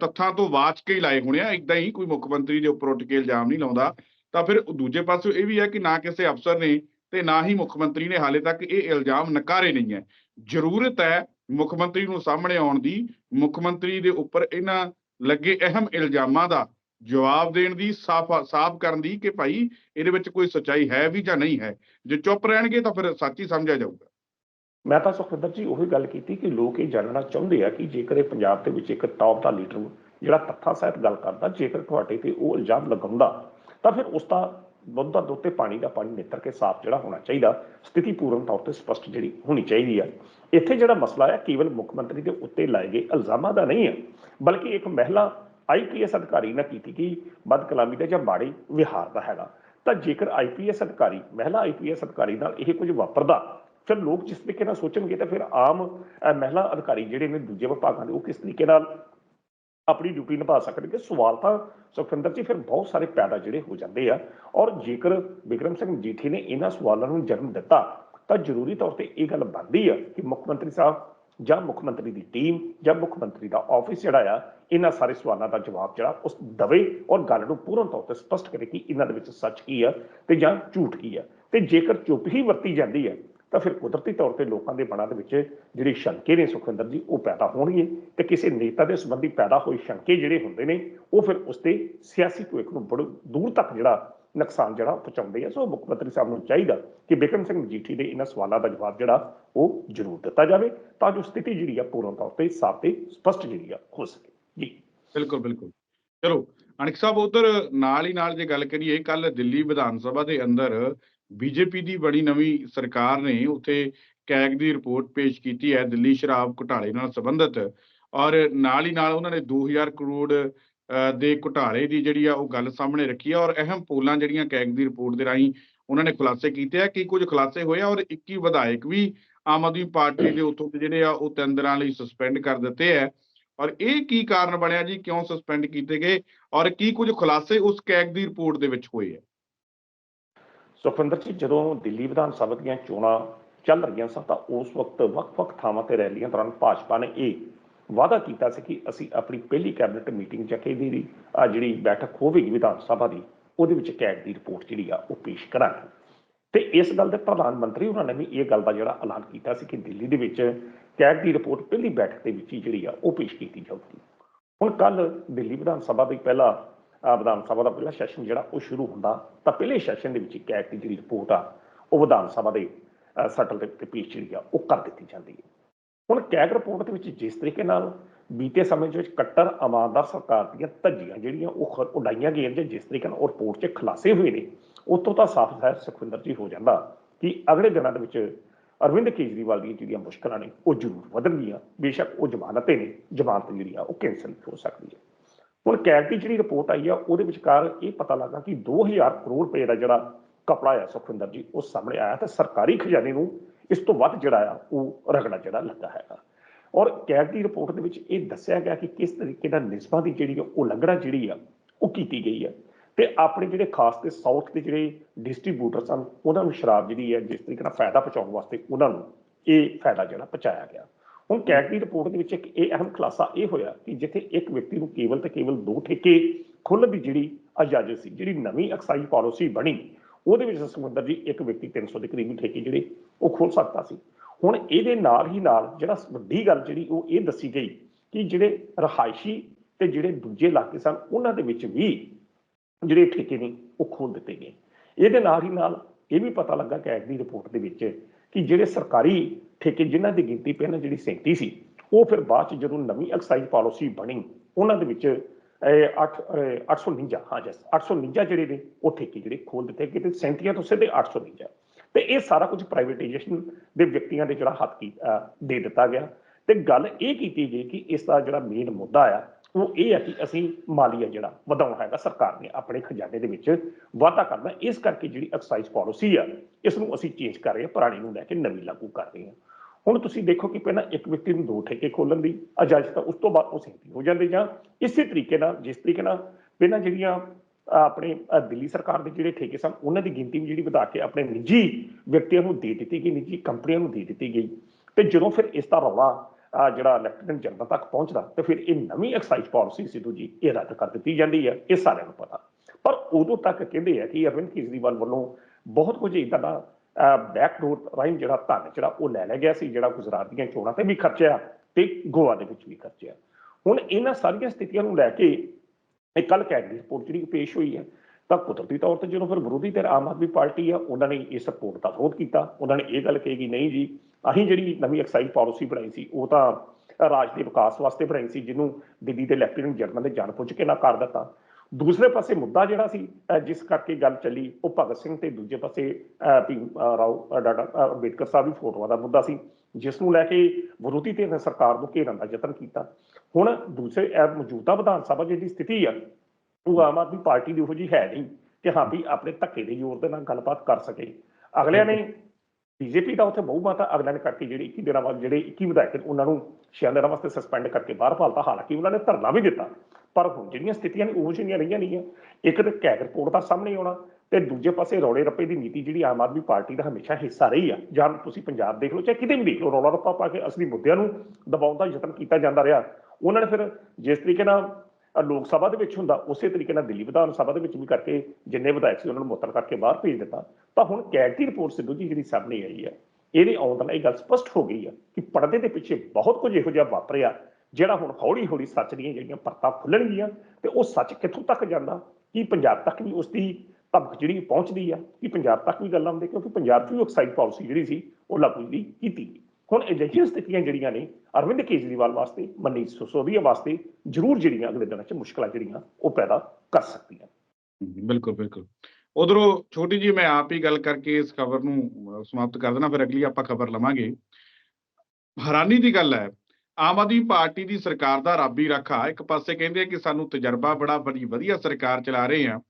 A: ਤੱਥਾਂ ਤੋਂ ਵਾਚ ਕੇ ਹੀ ਲਾਏ ਹੋਣੇ ਆ। ਇਦਾਂ ਹੀ ਕੋਈ ਮੁੱਖ ਮੰਤਰੀ ਦੇ ਉੱਪਰ ਉੱਠ ਕੇ ਇਲਜ਼ਾਮ ਨਹੀਂ ਲਾਉਂਦਾ। ਤਾਂ ਫਿਰ ਦੂਜੇ ਪਾਸੇ ਇਹ ਵੀ ਹੈ ਕਿ ਨਾ ਕਿਸੇ ਅਫਸਰ ਨੇ ਤੇ ਨਾ ਹੀ ਮੁੱਖ ਮੰਤਰੀ ਨੇ ਹਾਲੇ ਤੱਕ ਇਹ ਇਲਜ਼ਾਮ ਨਕਾਰੇ ਨਹੀਂ ਹੈ। ਜ਼ਰੂਰਤ ਹੈ ਮੁੱਖ ਮੰਤਰੀ ਨੂੰ ਸਾਹਮਣੇ ਆਉਣ ਦੀ, ਮੁੱਖ ਮੰਤਰੀ ਦੇ ਉੱਪਰ ਇਹਨਾਂ ਲੱਗੇ ਅਹਿਮ ਇਲਜ਼ਾਮਾਂ ਦਾ ਜਵਾਬ ਦੇਣ ਦੀ, ਸਾਫ਼ ਸਾਫ਼ ਕਰਨ ਦੀ ਕਿ ਭਾਈ ਇਹਦੇ ਵਿੱਚ ਕੋਈ ਸੱਚਾਈ ਹੈ ਵੀ ਜਾਂ ਨਹੀਂ ਹੈ। ਜੇ ਚੁੱਪ ਰਹਿਣਗੇ ਤਾਂ ਫਿਰ ਸੱਚ ਹੀ ਸਮਝਿਆ ਜਾਊਗਾ।
B: ਮੈਂ ਤਾਂ ਸੁਖਵਿੰਦਰ ਜੀ ਉਹੀ ਗੱਲ ਕੀਤੀ ਕਿ ਲੋਕ ਇਹ ਜਾਣਨਾ ਚਾਹੁੰਦੇ ਆ ਕਿ ਜੇਕਰ ਇਹ ਪੰਜਾਬ ਦੇ ਵਿੱਚ ਇੱਕ ਟੌਪ ਦਾ ਲੀਡਰ ਜਿਹੜਾ ਤੱਥਾਂ ਸਾਹਿਬ ਗੱਲ ਕਰਦਾ, ਜੇਕਰ ਤੁਹਾਡੇ ਤੇ ਉਹ ਇਲਜ਼ਾਮ ਲਗਾਉਂਦਾ, ਤਾਂ ਫਿਰ ਉਸ ਦਾ ਦੁੱਧ ਦਾ ਦੁੱਧ ਪਾਣੀ ਦਾ ਪਾਣੀ ਨਿੱਤਰ ਕੇ ਸਾਫ਼ ਜਿਹੜਾ ਹੋਣਾ ਚਾਹੀਦਾ, ਸਥਿਤੀ ਪੂਰਨ ਤੌਰ ਤੇ ਸਪਸ਼ਟ ਜਿਹੜੀ ਹੋਣੀ ਚਾਹੀਦੀ ਆ। ਇੱਥੇ ਜਿਹੜਾ ਮਸਲਾ ਹੈ ਕੇਵਲ ਮੁੱਖ ਮੰਤਰੀ ਦੇ ਉੱਤੇ ਲਾਏ ਗਏ ਇਲਜ਼ਾਮਾਂ ਦਾ ਨਹੀਂ ਹੈ ਬਲਕਿ ਇੱਕ ਮਹਿਲਾ ਆਈਪੀਐਸ ਅਧਿਕਾਰੀ ਨਾਲ ਕੀਤੀ ਗਈ ਬਦਕਲਾਮੀ ਦਾ ਜਾਂ ਮਾੜੀ ਵਿਹਾਰ ਦਾ ਹੈਗਾ। ਤਾਂ ਜੇਕਰ ਆਈਪੀਐਸ ਅਧਿਕਾਰੀ, ਮਹਿਲਾ ਆਈਪੀਐਸ ਅਧਿਕਾਰੀ ਨਾਲ ਇਹ ਕੁਝ ਵਾਪਰਦਾ, ਫਿਰ ਲੋਕ ਜਿਸ ਤਰੀਕੇ ਨਾਲ ਸੋਚਣਗੇ, ਤਾਂ ਫਿਰ ਆਮ ਮਹਿਲਾ ਅਧਿਕਾਰੀ ਜਿਹੜੇ ਨੇ ਦੂਜੇ ਵਿਭਾਗਾਂ ਦੇ, ਉਹ ਕਿਸ ਤਰੀਕੇ ਨਾਲ ਆਪਣੀ ਡਿਊਟੀ ਨਿਭਾ ਸਕਣਗੇ ਸਵਾਲ ਤਾਂ ਸੁਖਵਿੰਦਰ ਜੀ, ਫਿਰ ਬਹੁਤ ਸਾਰੇ ਪੈਦਾ ਜਿਹੜੇ ਹੋ ਜਾਂਦੇ ਆ। ਔਰ ਜੇਕਰ ਵਿਕਰਮ ਸਿੰਘ ਜੀਠੀ ਨੇ ਇਹਨਾਂ ਸਵਾਲਾਂ ਨੂੰ ਜਨਮ ਦਿੱਤਾ, ਤਾਂ ਜ਼ਰੂਰੀ ਤੌਰ ਤੇ ਇਹ ਗੱਲ ਬਣਦੀ ਆ ਕਿ ਮੁੱਖ ਮੰਤਰੀ ਸਾਹਿਬ ਜਾਂ ਮੁੱਖ ਮੰਤਰੀ ਦੀ ਟੀਮ ਜਾਂ ਮੁੱਖ ਮੰਤਰੀ ਦਾ ਆਫਿਸ ਜਿਹੜਾ ਆ, ਇਹਨਾਂ ਸਾਰੇ ਸਵਾਲਾਂ ਦਾ ਜਵਾਬ ਜਿਹੜਾ, ਉਸ ਦਵੇ ਔਰ ਗੱਲ ਨੂੰ ਪੂਰਨ ਤੌਰ ਤੇ ਸਪਸ਼ਟ ਕਰੇ ਕਿ ਇਹਨਾਂ ਦੇ ਵਿੱਚ ਸੱਚ ਕੀ ਆ ਤੇ ਜਾਂ ਝੂਠ ਕੀ ਆ। ਤੇ ਜੇਕਰ ਚੁੱਪ ਹੀ ਵਰਤੀ ਜਾਂਦੀ ਹੈ ਤਾਂ ਫਿਰ ਕੁਦਰਤੀ ਤੌਰ ਤੇ ਲੋਕਾਂ ਦੇ ਮਨਾਂ ਦੇ ਵਿੱਚ ਜਿਹੜੇ ਸ਼ੰਕੇ ਨੇ ਸੁਖਵਿੰਦਰ ਜੀ, ਉਹ ਪੈਦਾ ਹੋਣਗੇ ਤੇ ਕਿਸੇ ਨੇਤਾ ਦੇ ਸੰਬੰਧੀ ਪੈਦਾ ਹੋਏ ਸ਼ੰਕੇ ਜਿਹੜੇ ਹੁੰਦੇ ਨੇ, ਉਹ ਫਿਰ ਉਸ ਤੇ ਸਿਆਸੀ ਭਵਿੱਖ ਨੂੰ ਬੜੀ ਦੂਰ ਤੱਕ ਜਿਹੜਾ ਨੁਕਸਾਨ ਜਿਹੜਾ ਪਹੁੰਚਾਉਂਦੇ ਆ। ਸੋ ਮੁੱਖ ਮੰਤਰੀ ਸਾਹਿਬ ਨੂੰ ਚਾਹੀਦਾ ਕਿ ਬਿਕਰਮ ਸਿੰਘ ਮਜੀਠੀ ਦੇ ਇਹਨਾਂ ਸਵਾਲਾਂ ਦਾ ਜਵਾਬ ਜਿਹੜਾ, ਉਹ ਜ਼ਰੂਰ ਦਿੱਤਾ ਜਾਵੇ ਤਾਂ ਜੋ ਸਥਿਤੀ ਜਿਹੜੀ ਆ ਪੂਰਨ ਤੌਰ ਤੇ ਸਾਫ਼ ਤੇ ਸਪਸ਼ਟ ਜਿਹੜੀ ਆ ਹੋ ਸਕੇ। ਜੀ।
A: ਬਿਲਕੁਲ ਬਿਲਕੁਲ। ਚਲੋ, ਅਣਖ ਸਾਹਿਬ, ਉਧਰ ਨਾਲ ਹੀ ਨਾਲ ਜੇ ਗੱਲ ਕਰੀਏ ਕੱਲ ਦਿੱਲੀ ਵਿਧਾਨ ਸਭਾ ਦੇ ਅੰਦਰ ਬੀਜੇਪੀ ਦੀ ਬੜੀ ਨਵੀਂ ਸਰਕਾਰ ਨੇ ਉੱਥੇ ਕੈਗ ਦੀ ਰਿਪੋਰਟ ਪੇਸ਼ ਕੀਤੀ ਹੈ ਦਿੱਲੀ ਸ਼ਰਾਬ ਘੁਟਾਲੇ ਨਾਲ ਸੰਬੰਧਿਤ ਔਰ ਨਾਲ ਹੀ ਨਾਲ ਉਹਨਾਂ ਨੇ 2000 ਕਰੋੜ ਅ, ਦੇ ਘੁਟਾਲੇ ਦੀ ਜਿਹੜੀ ਆ ਉਹ ਗੱਲ ਸਾਹਮਣੇ ਰੱਖੀ ਆ ਔਰ ਅਹਿਮ ਪੋਲਾਂ ਜਿਹੜੀਆਂ ਕੈਗ ਦੀ ਰਿਪੋਰਟ ਦੇ ਰਾਹੀਂ ਉਹਨਾਂ ਨੇ ਖੁਲਾਸੇ ਕੀਤੇ ਆ ਕਿ ਕੁਝ ਖੁਲਾਸੇ ਹੋਏ ਆ ਔਰ 21 ਵਿਧਾਇਕ ਵੀ ਆਮ ਆਦਮੀ ਪਾਰਟੀ ਦੇ ਉੱਥੋਂ ਦੇ ਜਿਹੜੇ ਆ ਉਹ ਤਿੰਨ ਦਿਨਾਂ ਲਈ ਸਸਪੈਂਡ ਕਰ ਦਿੱਤੇ ਆ ਔਰ ਇਹ ਕੀ ਕਾਰਨ ਬਣਿਆ ਜੀ? ਕਿਉਂ ਸਸਪੈਂਡ ਕੀਤੇ ਗਏ ਔਰ ਕੀ ਕੁਝ ਖੁਲਾਸੇ ਉਸ ਕੈਗ ਦੀ ਰਿਪੋਰਟ ਦੇ ਵਿੱਚ ਹੋਏ ਆ?
B: ਸੁਖਵਿੰਦਰ ਜੀ, ਜਦੋਂ ਦਿੱਲੀ ਵਿਧਾਨ ਸਭਾ ਦੀਆਂ ਚੋਣਾਂ ਚੱਲ ਰਹੀਆਂ ਸਨ, ਤਾਂ ਉਸ ਵਕਤ ਵੱਖ-ਵੱਖ ਥਾਵਾਂ ਤੇ ਰੈਲੀਆਂ ਦੌਰਾਨ ਭਾਜਪਾ ਨੇ ਇਹ ਵਾਅਦਾ ਕੀਤਾ ਸੀ ਕਿ ਅਸੀਂ ਆਪਣੀ ਪਹਿਲੀ ਕੈਬਨਿਟ ਮੀਟਿੰਗ ਜਕੇ ਦੀ ਆ ਜਿਹੜੀ ਬੈਠਕ ਹੋਵੇਗੀ ਵਿਧਾਨ ਸਭਾ ਦੀ, ਉਹਦੇ ਵਿੱਚ ਕੈਗ ਦੀ ਰਿਪੋਰਟ ਜਿਹੜੀ ਆ, ਉਹ ਪੇਸ਼ ਕਰਾਂਗੇ। ਤੇ ਇਸ ਗੱਲ ਦੇ ਪ੍ਰਧਾਨ ਮੰਤਰੀ ਉਹਨਾਂ ਨੇ ਵੀ ਇਹ ਗੱਲ ਦਾ ਜਿਹੜਾ ਐਲਾਨ ਕੀਤਾ ਸੀ ਕਿ ਦਿੱਲੀ ਦੇ ਵਿੱਚ ਕੈਗ ਦੀ ਰਿਪੋਰਟ ਪਹਿਲੀ ਬੈਠਕ ਦੇ ਵਿੱਚ ਹੀ ਜਿਹੜੀ ਆ, ਉਹ ਪੇਸ਼ ਕੀਤੀ ਜਾਊਗੀ। ਹੁਣ ਕੱਲ ਦਿੱਲੀ ਵਿਧਾਨ ਸਭਾ ਦੀ ਪਹਿਲਾ ਵਿਧਾਨ ਸਭਾ ਦਾ ਪਹਿਲਾ ਸੈਸ਼ਨ ਜਿਹੜਾ ਉਹ ਸ਼ੁਰੂ ਹੁੰਦਾ, ਤਾਂ ਪਹਿਲੇ ਸੈਸ਼ਨ ਦੇ ਵਿੱਚ ਕੈਗ ਦੀ ਜਿਹੜੀ ਰਿਪੋਰਟ ਆ, ਉਹ ਵਿਧਾਨ ਸਭਾ ਦੇ ਸਟਲ ਦੇ ਉੱਤੇ ਪੇਸ਼ ਜਿਹੜੀ ਆ, ਉਹ ਕਰ ਦਿੱਤੀ ਜਾਂਦੀ ਹੈ। ਹੁਣ ਕੈਗ ਰਿਪੋਰਟ ਦੇ ਵਿੱਚ ਜਿਸ ਤਰੀਕੇ ਨਾਲ ਬੀਤੇ ਸਮੇਂ ਦੇ ਵਿੱਚ ਕੱਟਰ ਇਮਾਨਦਾਰ ਸਰਕਾਰ ਦੀਆਂ ਧੱਜੀਆਂ ਜਿਹੜੀਆਂ ਉਹ ਖ- ਉਡਾਈਆਂ ਗਈਆਂ ਜਾਂ ਜਿਸ ਤਰੀਕੇ ਨਾਲ ਉਹ ਰਿਪੋਰਟ 'ਚ ਖੁਲਾਸੇ ਹੋਏ ਨੇ ਉਤੋਂ ਤਾਂ ਸਾਫ਼ ਹੈ ਸੁਖਵਿੰਦਰ ਜੀ ਹੋ ਜਾਂਦਾ ਕਿ ਅਗਲੇ ਦਿਨਾਂ ਦੇ ਵਿੱਚ ਅਰਵਿੰਦ ਕੇਜਰੀਵਾਲ ਦੀਆਂ ਜਿਹੜੀਆਂ ਮੁਸ਼ਕਲਾਂ ਨੇ, ਉਹ ਜ਼ਰੂਰ ਵਧਣਗੀਆਂ। ਬੇਸ਼ੱਕ ਉਹ ਜ਼ਮਾਨਤ ਤੇ ਨੇ, ਜ਼ਮਾਨਤ ਜਿਹੜੀਆਂ ਉਹ ਕੈਂਸਲ ਹੋ ਸਕਦੀ ਹੈ ਹੁਣ ਕੈਗ ਦੀ ਜਿਹੜੀ ਰਿਪੋਰਟ ਆਈ ਆ ਉਹਦੇ ਵਿਚਕਾਰ ਇਹ ਪਤਾ ਲੱਗਾ ਕਿ 2000 ਕਰੋੜ ਰੁਪਏ ਦਾ ਜਿਹੜਾ ਕਪੜਾ ਆ ਸੁਖਵਿੰਦਰ ਜੀ ਉਹ ਸਾਹਮਣੇ ਆਇਆ ਤੇ ਸਰਕਾਰੀ ਖਜ਼ਾਨੇ ਨੂੰ ਇਸ ਤੋਂ ਵੱਧ ਜਿਹੜਾ ਆ ਉਹ ਰਗੜਾ ਜਿਹੜਾ ਲੱਗਾ ਹੈਗਾ। ਔਰ ਕੈਗ ਦੀ ਰਿਪੋਰਟ ਦੇ ਵਿੱਚ ਇਹ ਦੱਸਿਆ ਗਿਆ ਕਿ ਕਿਸ ਤਰੀਕੇ ਨਾਲ ਨਿਸਬਾਂ ਦੀ ਜਿਹੜੀ ਆ, ਉਹ ਲੰਘਣਾ ਜਿਹੜੀ ਆ ਉਹ ਕੀਤੀ ਗਈ ਹੈ ਤੇ ਆਪਣੇ ਜਿਹੜੇ ਖਾਸ ਤੇ ਸਾਊਥ ਦੇ ਜਿਹੜੇ ਡਿਸਟ੍ਰੀਬਿਊਟਰ ਸਨ ਉਹਨਾਂ ਨੂੰ ਸ਼ਰਾਬ ਜਿਹੜੀ ਹੈ ਜਿਸ ਤਰੀਕੇ ਨਾਲ ਫਾਇਦਾ ਪਹੁੰਚਾਉਣ ਵਾਸਤੇ ਉਹਨਾਂ ਨੂੰ ਇਹ ਫਾਇਦਾ ਜਿਹੜਾ ਪਹੁੰਚਾਇਆ ਗਿਆ। ਹੁਣ ਕੈਟ ਦੀ ਰਿਪੋਰਟ ਦੇ ਵਿੱਚ ਇੱਕ ਇਹ ਅਹਿਮ ਖੁਲਾਸਾ ਇਹ ਹੋਇਆ ਕਿ ਜਿੱਥੇ ਇੱਕ ਵਿਅਕਤੀ ਨੂੰ ਕੇਵਲ ਤੇ ਕੇਵਲ ਦੋ ਠੇਕੇ ਖੁੱਲ੍ਹ ਦੀ ਜਿਹੜੀ ਇਜਾਜ਼ਤ ਸੀ, ਜਿਹੜੀ ਨਵੀਂ ਐਕਸਾਈਜ਼ ਪਾਲਿਸੀ ਬਣੀ, ਉਹਦੇ ਵਿੱਚ ਸਮੁੰਦਰ ਜੀ ਇੱਕ ਵਿਅਕਤੀ 300 ਦੇ ਕਰੀਬ ਠੇਕੇ ਜਿਹੜੇ, ਉਹ ਖੋਲ ਸਕਦਾ ਸੀ। ਹੁਣ ਇਹਦੇ ਨਾਲ ਹੀ ਨਾਲ ਜਿਹੜਾ ਵੱਡੀ ਗੱਲ ਜਿਹੜੀ ਉਹ ਇਹ ਦੱਸੀ ਗਈ ਕਿ ਜਿਹੜੇ ਰਹਾਇਸ਼ੀ ਤੇ ਜਿਹੜੇ ਦੂਜੇ ਇਲਾਕੇ ਸਨ, ਉਹਨਾਂ ਦੇ ਵਿੱਚ ਵੀ ਜਿਹੜੇ ਠੇਕੇ ਨੇ, ਉਹ ਖੋਲ ਦਿੱਤੇ ਗਏ। ਇਹਦੇ ਨਾਲ ਹੀ ਨਾਲ ਇਹ ਵੀ ਪਤਾ ਲੱਗਾ ਕੈਟ ਦੀ ਰਿਪੋਰਟ ਦੇ ਵਿੱਚ ਕਿ ਜਿਹੜੇ ਸਰਕਾਰੀ ਠੇਕੇ ਜਿਨ੍ਹਾਂ ਦੀ ਗਿਣਤੀ ਪਹਿਲਾਂ ਜਿਹੜੀ 37 ਸੀ, ਉਹ ਫਿਰ ਬਾਅਦ ਚ ਜਦੋਂ ਨਵੀਂ ਐਕਸਾਈਜ਼ ਪਾਲਿਸੀ ਬਣੀ, ਉਹਨਾਂ ਦੇ ਵਿੱਚ 8 849 ਹਾਂ ਜਸ 849 ਜਿਹੜੇ ਨੇ, ਉਹ ਠੇਕੇ ਜਿਹੜੇ ਖੋਲ ਦਿੱਤੇ ਗਏ ਤੇ 37 ਤੋਂ ਸਿੱਧੇ 849 ਤੇ ਇਹ ਸਾਰਾ ਕੁਝ ਪ੍ਰਾਈਵੇਟਾਈਜੇਸ਼ਨ ਦੇ ਵਿਅਕਤੀਆਂ ਦੇ ਜਿਹੜਾ ਹੱਥ ਕੀ ਦੇ ਦਿੱਤਾ ਗਿਆ। ਤੇ ਗੱਲ ਇਹ ਕੀਤੀ ਗਈ ਕਿ ਇਸ ਦਾ ਜਿਹੜਾ ਮੇਨ ਮੁੱਦਾ ਆ ਉਹ ਇਹ ਹੈ ਕਿ ਅਸੀਂ ਮਾਲੀਆ ਜਿਹੜਾ ਵਧਾਉਣਾ ਹੈਗਾ, ਸਰਕਾਰ ਨੇ ਆਪਣੇ ਖਜ਼ਾਨੇ ਦੇ ਵਿੱਚ ਵਾਧਾ ਕਰਨਾ। ਇਸ ਕਰਕੇ ਜਿਹੜੀ ਐਕਸਾਈਜ਼ ਪਾਲਿਸੀ ਆ ਇਸ ਨੂੰ ਅਸੀਂ ਚੇਂਜ ਕਰ ਰਹੇ ਹਾਂ, ਪੁਰਾਣੀ ਨੂੰ ਲੈ ਕੇ ਨਵੀਂ ਲਾਗੂ ਕਰ ਰਹੇ ਹਾਂ। ਹੁਣ ਤੁਸੀਂ ਦੇਖੋ ਕਿ ਪਹਿਲਾਂ ਇੱਕ ਵਿਅਕਤੀ ਨੂੰ ਦੋ ਠੇਕੇ ਖੋਲਣ ਦੀ ਇਜਾਜ਼ਤ ਹੈ ਉਸ ਤੋਂ ਬਾਅਦ ਉਹ ਸਹਿਮਤੀ ਹੋ ਜਾਂਦੇ ਜਾਂ ਇਸੇ ਤਰੀਕੇ ਨਾਲ, ਜਿਸ ਤਰੀਕੇ ਨਾਲ ਪਹਿਲਾਂ ਜਿਹੜੀਆਂ ਆਪਣੇ ਦਿੱਲੀ ਸਰਕਾਰ ਦੇ ਜਿਹੜੇ ਠੇਕੇ ਸਨ, ਉਹਨਾਂ ਦੀ ਗਿਣਤੀ ਵੀ ਜਿਹੜੀ ਵਧਾ ਕੇ ਆਪਣੇ ਨਿੱਜੀ ਵਿਅਕਤੀਆਂ ਨੂੰ ਦੇ ਦਿੱਤੀ ਗਈ, ਨਿੱਜੀ ਕੰਪਨੀਆਂ ਨੂੰ ਦੇ ਦਿੱਤੀ ਗਈ। ਤੇ ਜਦੋਂ ਫਿਰ ਇਸ ਦਾ ਰੌਲਾ ਅਹ ਜਿਹੜਾ ਲੈਫਟੀਨੈਂਟ ਜਨਰਲ ਤੱਕ ਪਹੁੰਚਦਾ ਤੇ ਫਿਰ ਇਹ ਨਵੀਂ ਐਕਸਾਈਜ਼ ਪਾਲਿਸੀ ਸਿੱਧੂ ਜੀ ਇਹ ਰੱਦ ਕਰ ਦਿੱਤੀ ਜਾਂਦੀ ਹੈ, ਇਹ ਸਾਰਿਆਂ ਨੂੰ ਪਤਾ। ਪਰ ਉਦੋਂ ਤੱਕ ਕਹਿੰਦੇ ਆ ਕਿ ਅਰਵਿੰਦ ਕੇਜਰੀਵਾਲ ਵੱਲੋਂ ਬਹੁਤ ਕੁਝ ਇਦਾਂ ਦਾ ਬੈਕ ਡੋਰ ਰਾਹੀਂ ਜਿਹੜਾ ਧਨ ਜਿਹੜਾ ਉਹ ਲੈ ਲਿਆ ਗਿਆ ਸੀ, ਜਿਹੜਾ ਗੁਜਰਾਤ ਦੀਆਂ ਚੋਣਾਂ ਤੇ ਵੀ ਖਰਚਿਆ ਤੇ ਗੋਆ ਦੇ ਵਿੱਚ ਵੀ ਖਰਚਿਆ। ਹੁਣ ਇਹਨਾਂ ਸਾਰੀਆਂ ਸਥਿਤੀਆਂ ਨੂੰ ਲੈ ਕੇ ਇਹ ਕੱਲ ਕੈਬਨਿਟ ਰਿਪੋਰਟ ਜਿਹੜੀ ਪੇਸ਼ ਹੋਈ ਹੈ, ਤਾਂ ਕੁਦਰਤੀ ਤੌਰ ਤੇ ਜਦੋਂ ਫਿਰ ਵਿਰੋਧੀ ਧਿਰ ਆਮ ਆਦਮੀ ਪਾਰਟੀ ਆ, ਉਹਨਾਂ ਨੇ ਇਸ ਰਿਪੋਰਟ ਦਾ ਵਿਰੋਧ ਕੀਤਾ, ਉਹਨਾਂ ਨੇ ਇਹ ਗੱਲ ਕਹੀ ਕਿ ਨਹੀਂ ਜੀ ਅਸੀਂ ਜਿਹੜੀ ਨਵੀਂ ਐਕਸਾਈਜ਼ ਪਾਲਿਸੀ ਬਣਾਈ ਸੀ, ਉਹ ਤਾਂ ਰਾਜ ਦੇ ਵਿਕਾਸ ਵਾਸਤੇ ਬਣਾਈ ਸੀ, ਜਿਹਨੂੰ ਦਿੱਲੀ ਦੇ ਲੈਫਟੀਨੈਂਟ ਜਨਰਲ ਨੇ ਜਾਣ ਪੁੱਛ ਕੇ ਨਾ ਕਰ ਦਿੱਤਾ। ਦੂਸਰੇ ਪਾਸੇ ਮੁੱਦਾ ਜਿਹੜਾ ਸੀ ਜਿਸ ਕਰਕੇ ਗੱਲ ਚੱਲੀ, ਉਹ ਭਗਤ ਸਿੰਘ ਤੇ ਦੂਜੇ ਪਾਸੇ, ਅਹ ਰਾਓ ਡਾਡਾ ਅੰਬੇਡਕਰ ਸਾਹਿਬ ਦੀ ਫੋਟੋਆਂ ਦਾ ਮੁੱਦਾ ਸੀ, ਜਿਸ ਨੂੰ ਲੈ ਕੇ ਵਿਰੋਧੀ ਧਿਰ ਨੇ ਸਰਕਾਰ ਨੂੰ ਘੇਰਨ ਦਾ ਯਤਨ ਕੀਤਾ। ਹੁਣ ਦੂਸਰੇ ਮੌਜੂਦਾ ਵਿਧਾਨ ਸਭਾ ਜਿਹੜੀ ਸਥਿਤੀ ਆ, ਉਹ ਆਮ ਆਦਮੀ ਪਾਰਟੀ ਦੀ ਉਹੋ ਜੀ ਹੈ ਨਹੀਂ, ਕਿ ਹਾਂ ਵੀ ਆਪਣੇ ਧੱਕੇ ਦੇ ਜ਼ੋਰ ਦੇ ਨਾਲ ਗੱਲਬਾਤ ਕਰ ਸਕੇ। ਅਗਲਿਆਂ ਨੇ ਬੀਜੇਪੀ ਦਾ ਉੱਥੇ ਬਹੁਮਤ ਅਗਲਿਆਂ ਨੇ ਕਰਕੇ ਜਿਹੜੇ 21 ਦਿਨਾਂ ਬਾਅਦ ਜਿਹੜੇ 21 ਵਿਧਾਇਕ ਨੇ, ਉਹਨਾਂ ਨੂੰ ਛੇ ਦਿਨਾਂ ਵਾਸਤੇ ਸਸਪੈਂਡ ਕਰਕੇ ਬਾਹਰ ਭਾਲਤਾ। ਹਾਲਾਂਕਿ ਉਹਨਾਂ ਨੇ ਧਰਨਾ ਵੀ ਦਿੱਤਾ, ਪਰ ਹੁਣ ਜਿਹੜੀਆਂ ਸਥਿਤੀਆਂ ਨੇ, ਉਹ ਜਿਹੀਆਂ ਰਹੀਆਂ ਨਹੀਂ ਆ ਇੱਕ ਤਾਂ ਕੈਗ ਰਿਪੋਰਟ ਦਾ ਸਾਹਮਣੇ ਆਉਣਾ ਤੇ ਦੂਜੇ ਪਾਸੇ ਰੌਲੇ ਰੱਪੇ ਦੀ ਨੀਤੀ ਜਿਹੜੀ ਆਮ ਆਦਮੀ ਪਾਰਟੀ ਦਾ ਹਮੇਸ਼ਾ ਹਿੱਸਾ ਰਹੀ ਆ। ਜਾਂ ਤੁਸੀਂ ਪੰਜਾਬ ਦੇਖ ਲਓ, ਚਾਹੇ ਕਿਤੇ ਵੀ ਦੇਖ ਲਓ, ਰੌਲਾ ਰੱਪਾ ਪਾ ਕੇ ਅਸਲੀ ਮੁੱਦਿਆਂ ਨੂੰ ਦਬਾਉਣ ਦਾ ਯਤਨ ਕੀਤਾ ਜਾਂਦਾ ਰਿਹਾ। ਉਹਨਾਂ ਨੇ ਫਿਰ ਜਿਸ ਤਰੀਕੇ ਨਾਲ ਲੋਕ ਸਭਾ ਦੇ ਵਿੱਚ ਹੁੰਦਾ, ਉਸੇ ਤਰੀਕੇ ਨਾਲ ਦਿੱਲੀ ਵਿਧਾਨ ਸਭਾ ਦੇ ਵਿੱਚ ਵੀ ਕਰਕੇ ਜਿੰਨੇ ਵਿਧਾਇਕ ਸੀ ਉਹਨਾਂ ਨੂੰ ਮੁਅੱਤਲ ਕਰਕੇ ਬਾਹਰ ਭੇਜ ਦਿੱਤਾ। ਤਾਂ ਹੁਣ ਕੈਗ ਦੀ ਰਿਪੋਰਟ ਸਿੱਧੂ ਜੀ ਜਿਹੜੀ ਸਾਹਮਣੇ ਆਈ ਹੈ ਇਹਦੇ ਆਉਣ ਨਾਲ ਇਹ ਗੱਲ ਸਪਸ਼ਟ ਹੋ ਗਈ ਆ ਕਿ ਪਰਦੇ ਦੇ ਪਿੱਛੇ ਬਹੁਤ ਕੁਝ ਇਹੋ ਜਿਹਾ ਵਾਪਰਿਆ, ਜਿਹੜਾ ਹੁਣ ਹੌਲੀ ਹੌਲੀ ਸੱਚ ਦੀਆਂ ਜਿਹੜੀਆਂ ਪਰਤਾਂ ਖੁੱਲਣਗੀਆਂ ਤੇ ਉਹ ਸੱਚ ਕਿੱਥੋਂ ਤੱਕ ਜਾਂਦਾ? ਕੀ ਪੰਜਾਬ ਤੱਕ ਵੀ ਉਸ ਦੀ ਧਮਕ ਜਿਹੜੀ ਪਹੁੰਚਦੀ ਆ? ਕਿ ਪੰਜਾਬ ਤੱਕ ਵੀ ਗੱਲ ਹੁੰਦੇ ਕਿਉਂਕਿ ਪੰਜਾਬ 'ਚ ਵੀ ਐਕਸਾਈਜ਼ ਪਾਲਿਸੀ ਜਿਹੜੀ ਸੀ, ਉਹ ਲਾਗੂ ਵੀ ਕੀਤੀ ਗਈ। ਹੁਣ ਅਜਿਹੀਆਂ ਸਥਿਤੀਆਂ ਜਿਹੜੀਆਂ ਨੇ, ਅਰਵਿੰਦ ਕੇਜਰੀਵਾਲ ਵਾਸਤੇ, ਮਨੀਸ਼ ਸਿਸੋਦੀਆ ਵਾਸਤੇ ਜ਼ਰੂਰ ਜਿਹੜੀਆਂ ਅਗਲੇ ਦਿਨਾਂ 'ਚ ਮੁਸ਼ਕਲਾਂ ਜਿਹੜੀਆਂ, ਉਹ ਪੈਦਾ ਕਰ ਸਕਦੀਆਂ।
A: ਬਿਲਕੁਲ ਬਿਲਕੁਲ। ਉਧਰੋਂ ਛੋਟੀ ਜੀ ਮੈਂ ਆਪ ਹੀ ਗੱਲ ਕਰਕੇ ਇਸ ਖਬਰ ਨੂੰ ਸਮਾਪਤ ਕਰ ਦੇਣਾ ਫਿਰ ਅਗਲੀ ਆਪਾਂ ਖਬਰ ਲਵਾਂਗੇ। ਹੈਰਾਨੀ ਦੀ ਗੱਲ ਹੈ, ਆਮ ਆਦਮੀ ਪਾਰਟੀ ਦੀ ਸਰਕਾਰ ਦਾ ਰੱਬ ਹੀ ਰੱਖਾ ਇੱਕ ਪਾਸੇ ਕਹਿੰਦੇ ਆ ਕਿ ਸਾਨੂੰ ਤਜਰਬਾ ਬੜਾ ਬੜੀ ਵਧੀਆ ਸਰਕਾਰ ਚਲਾ ਰਹੇ ਆ।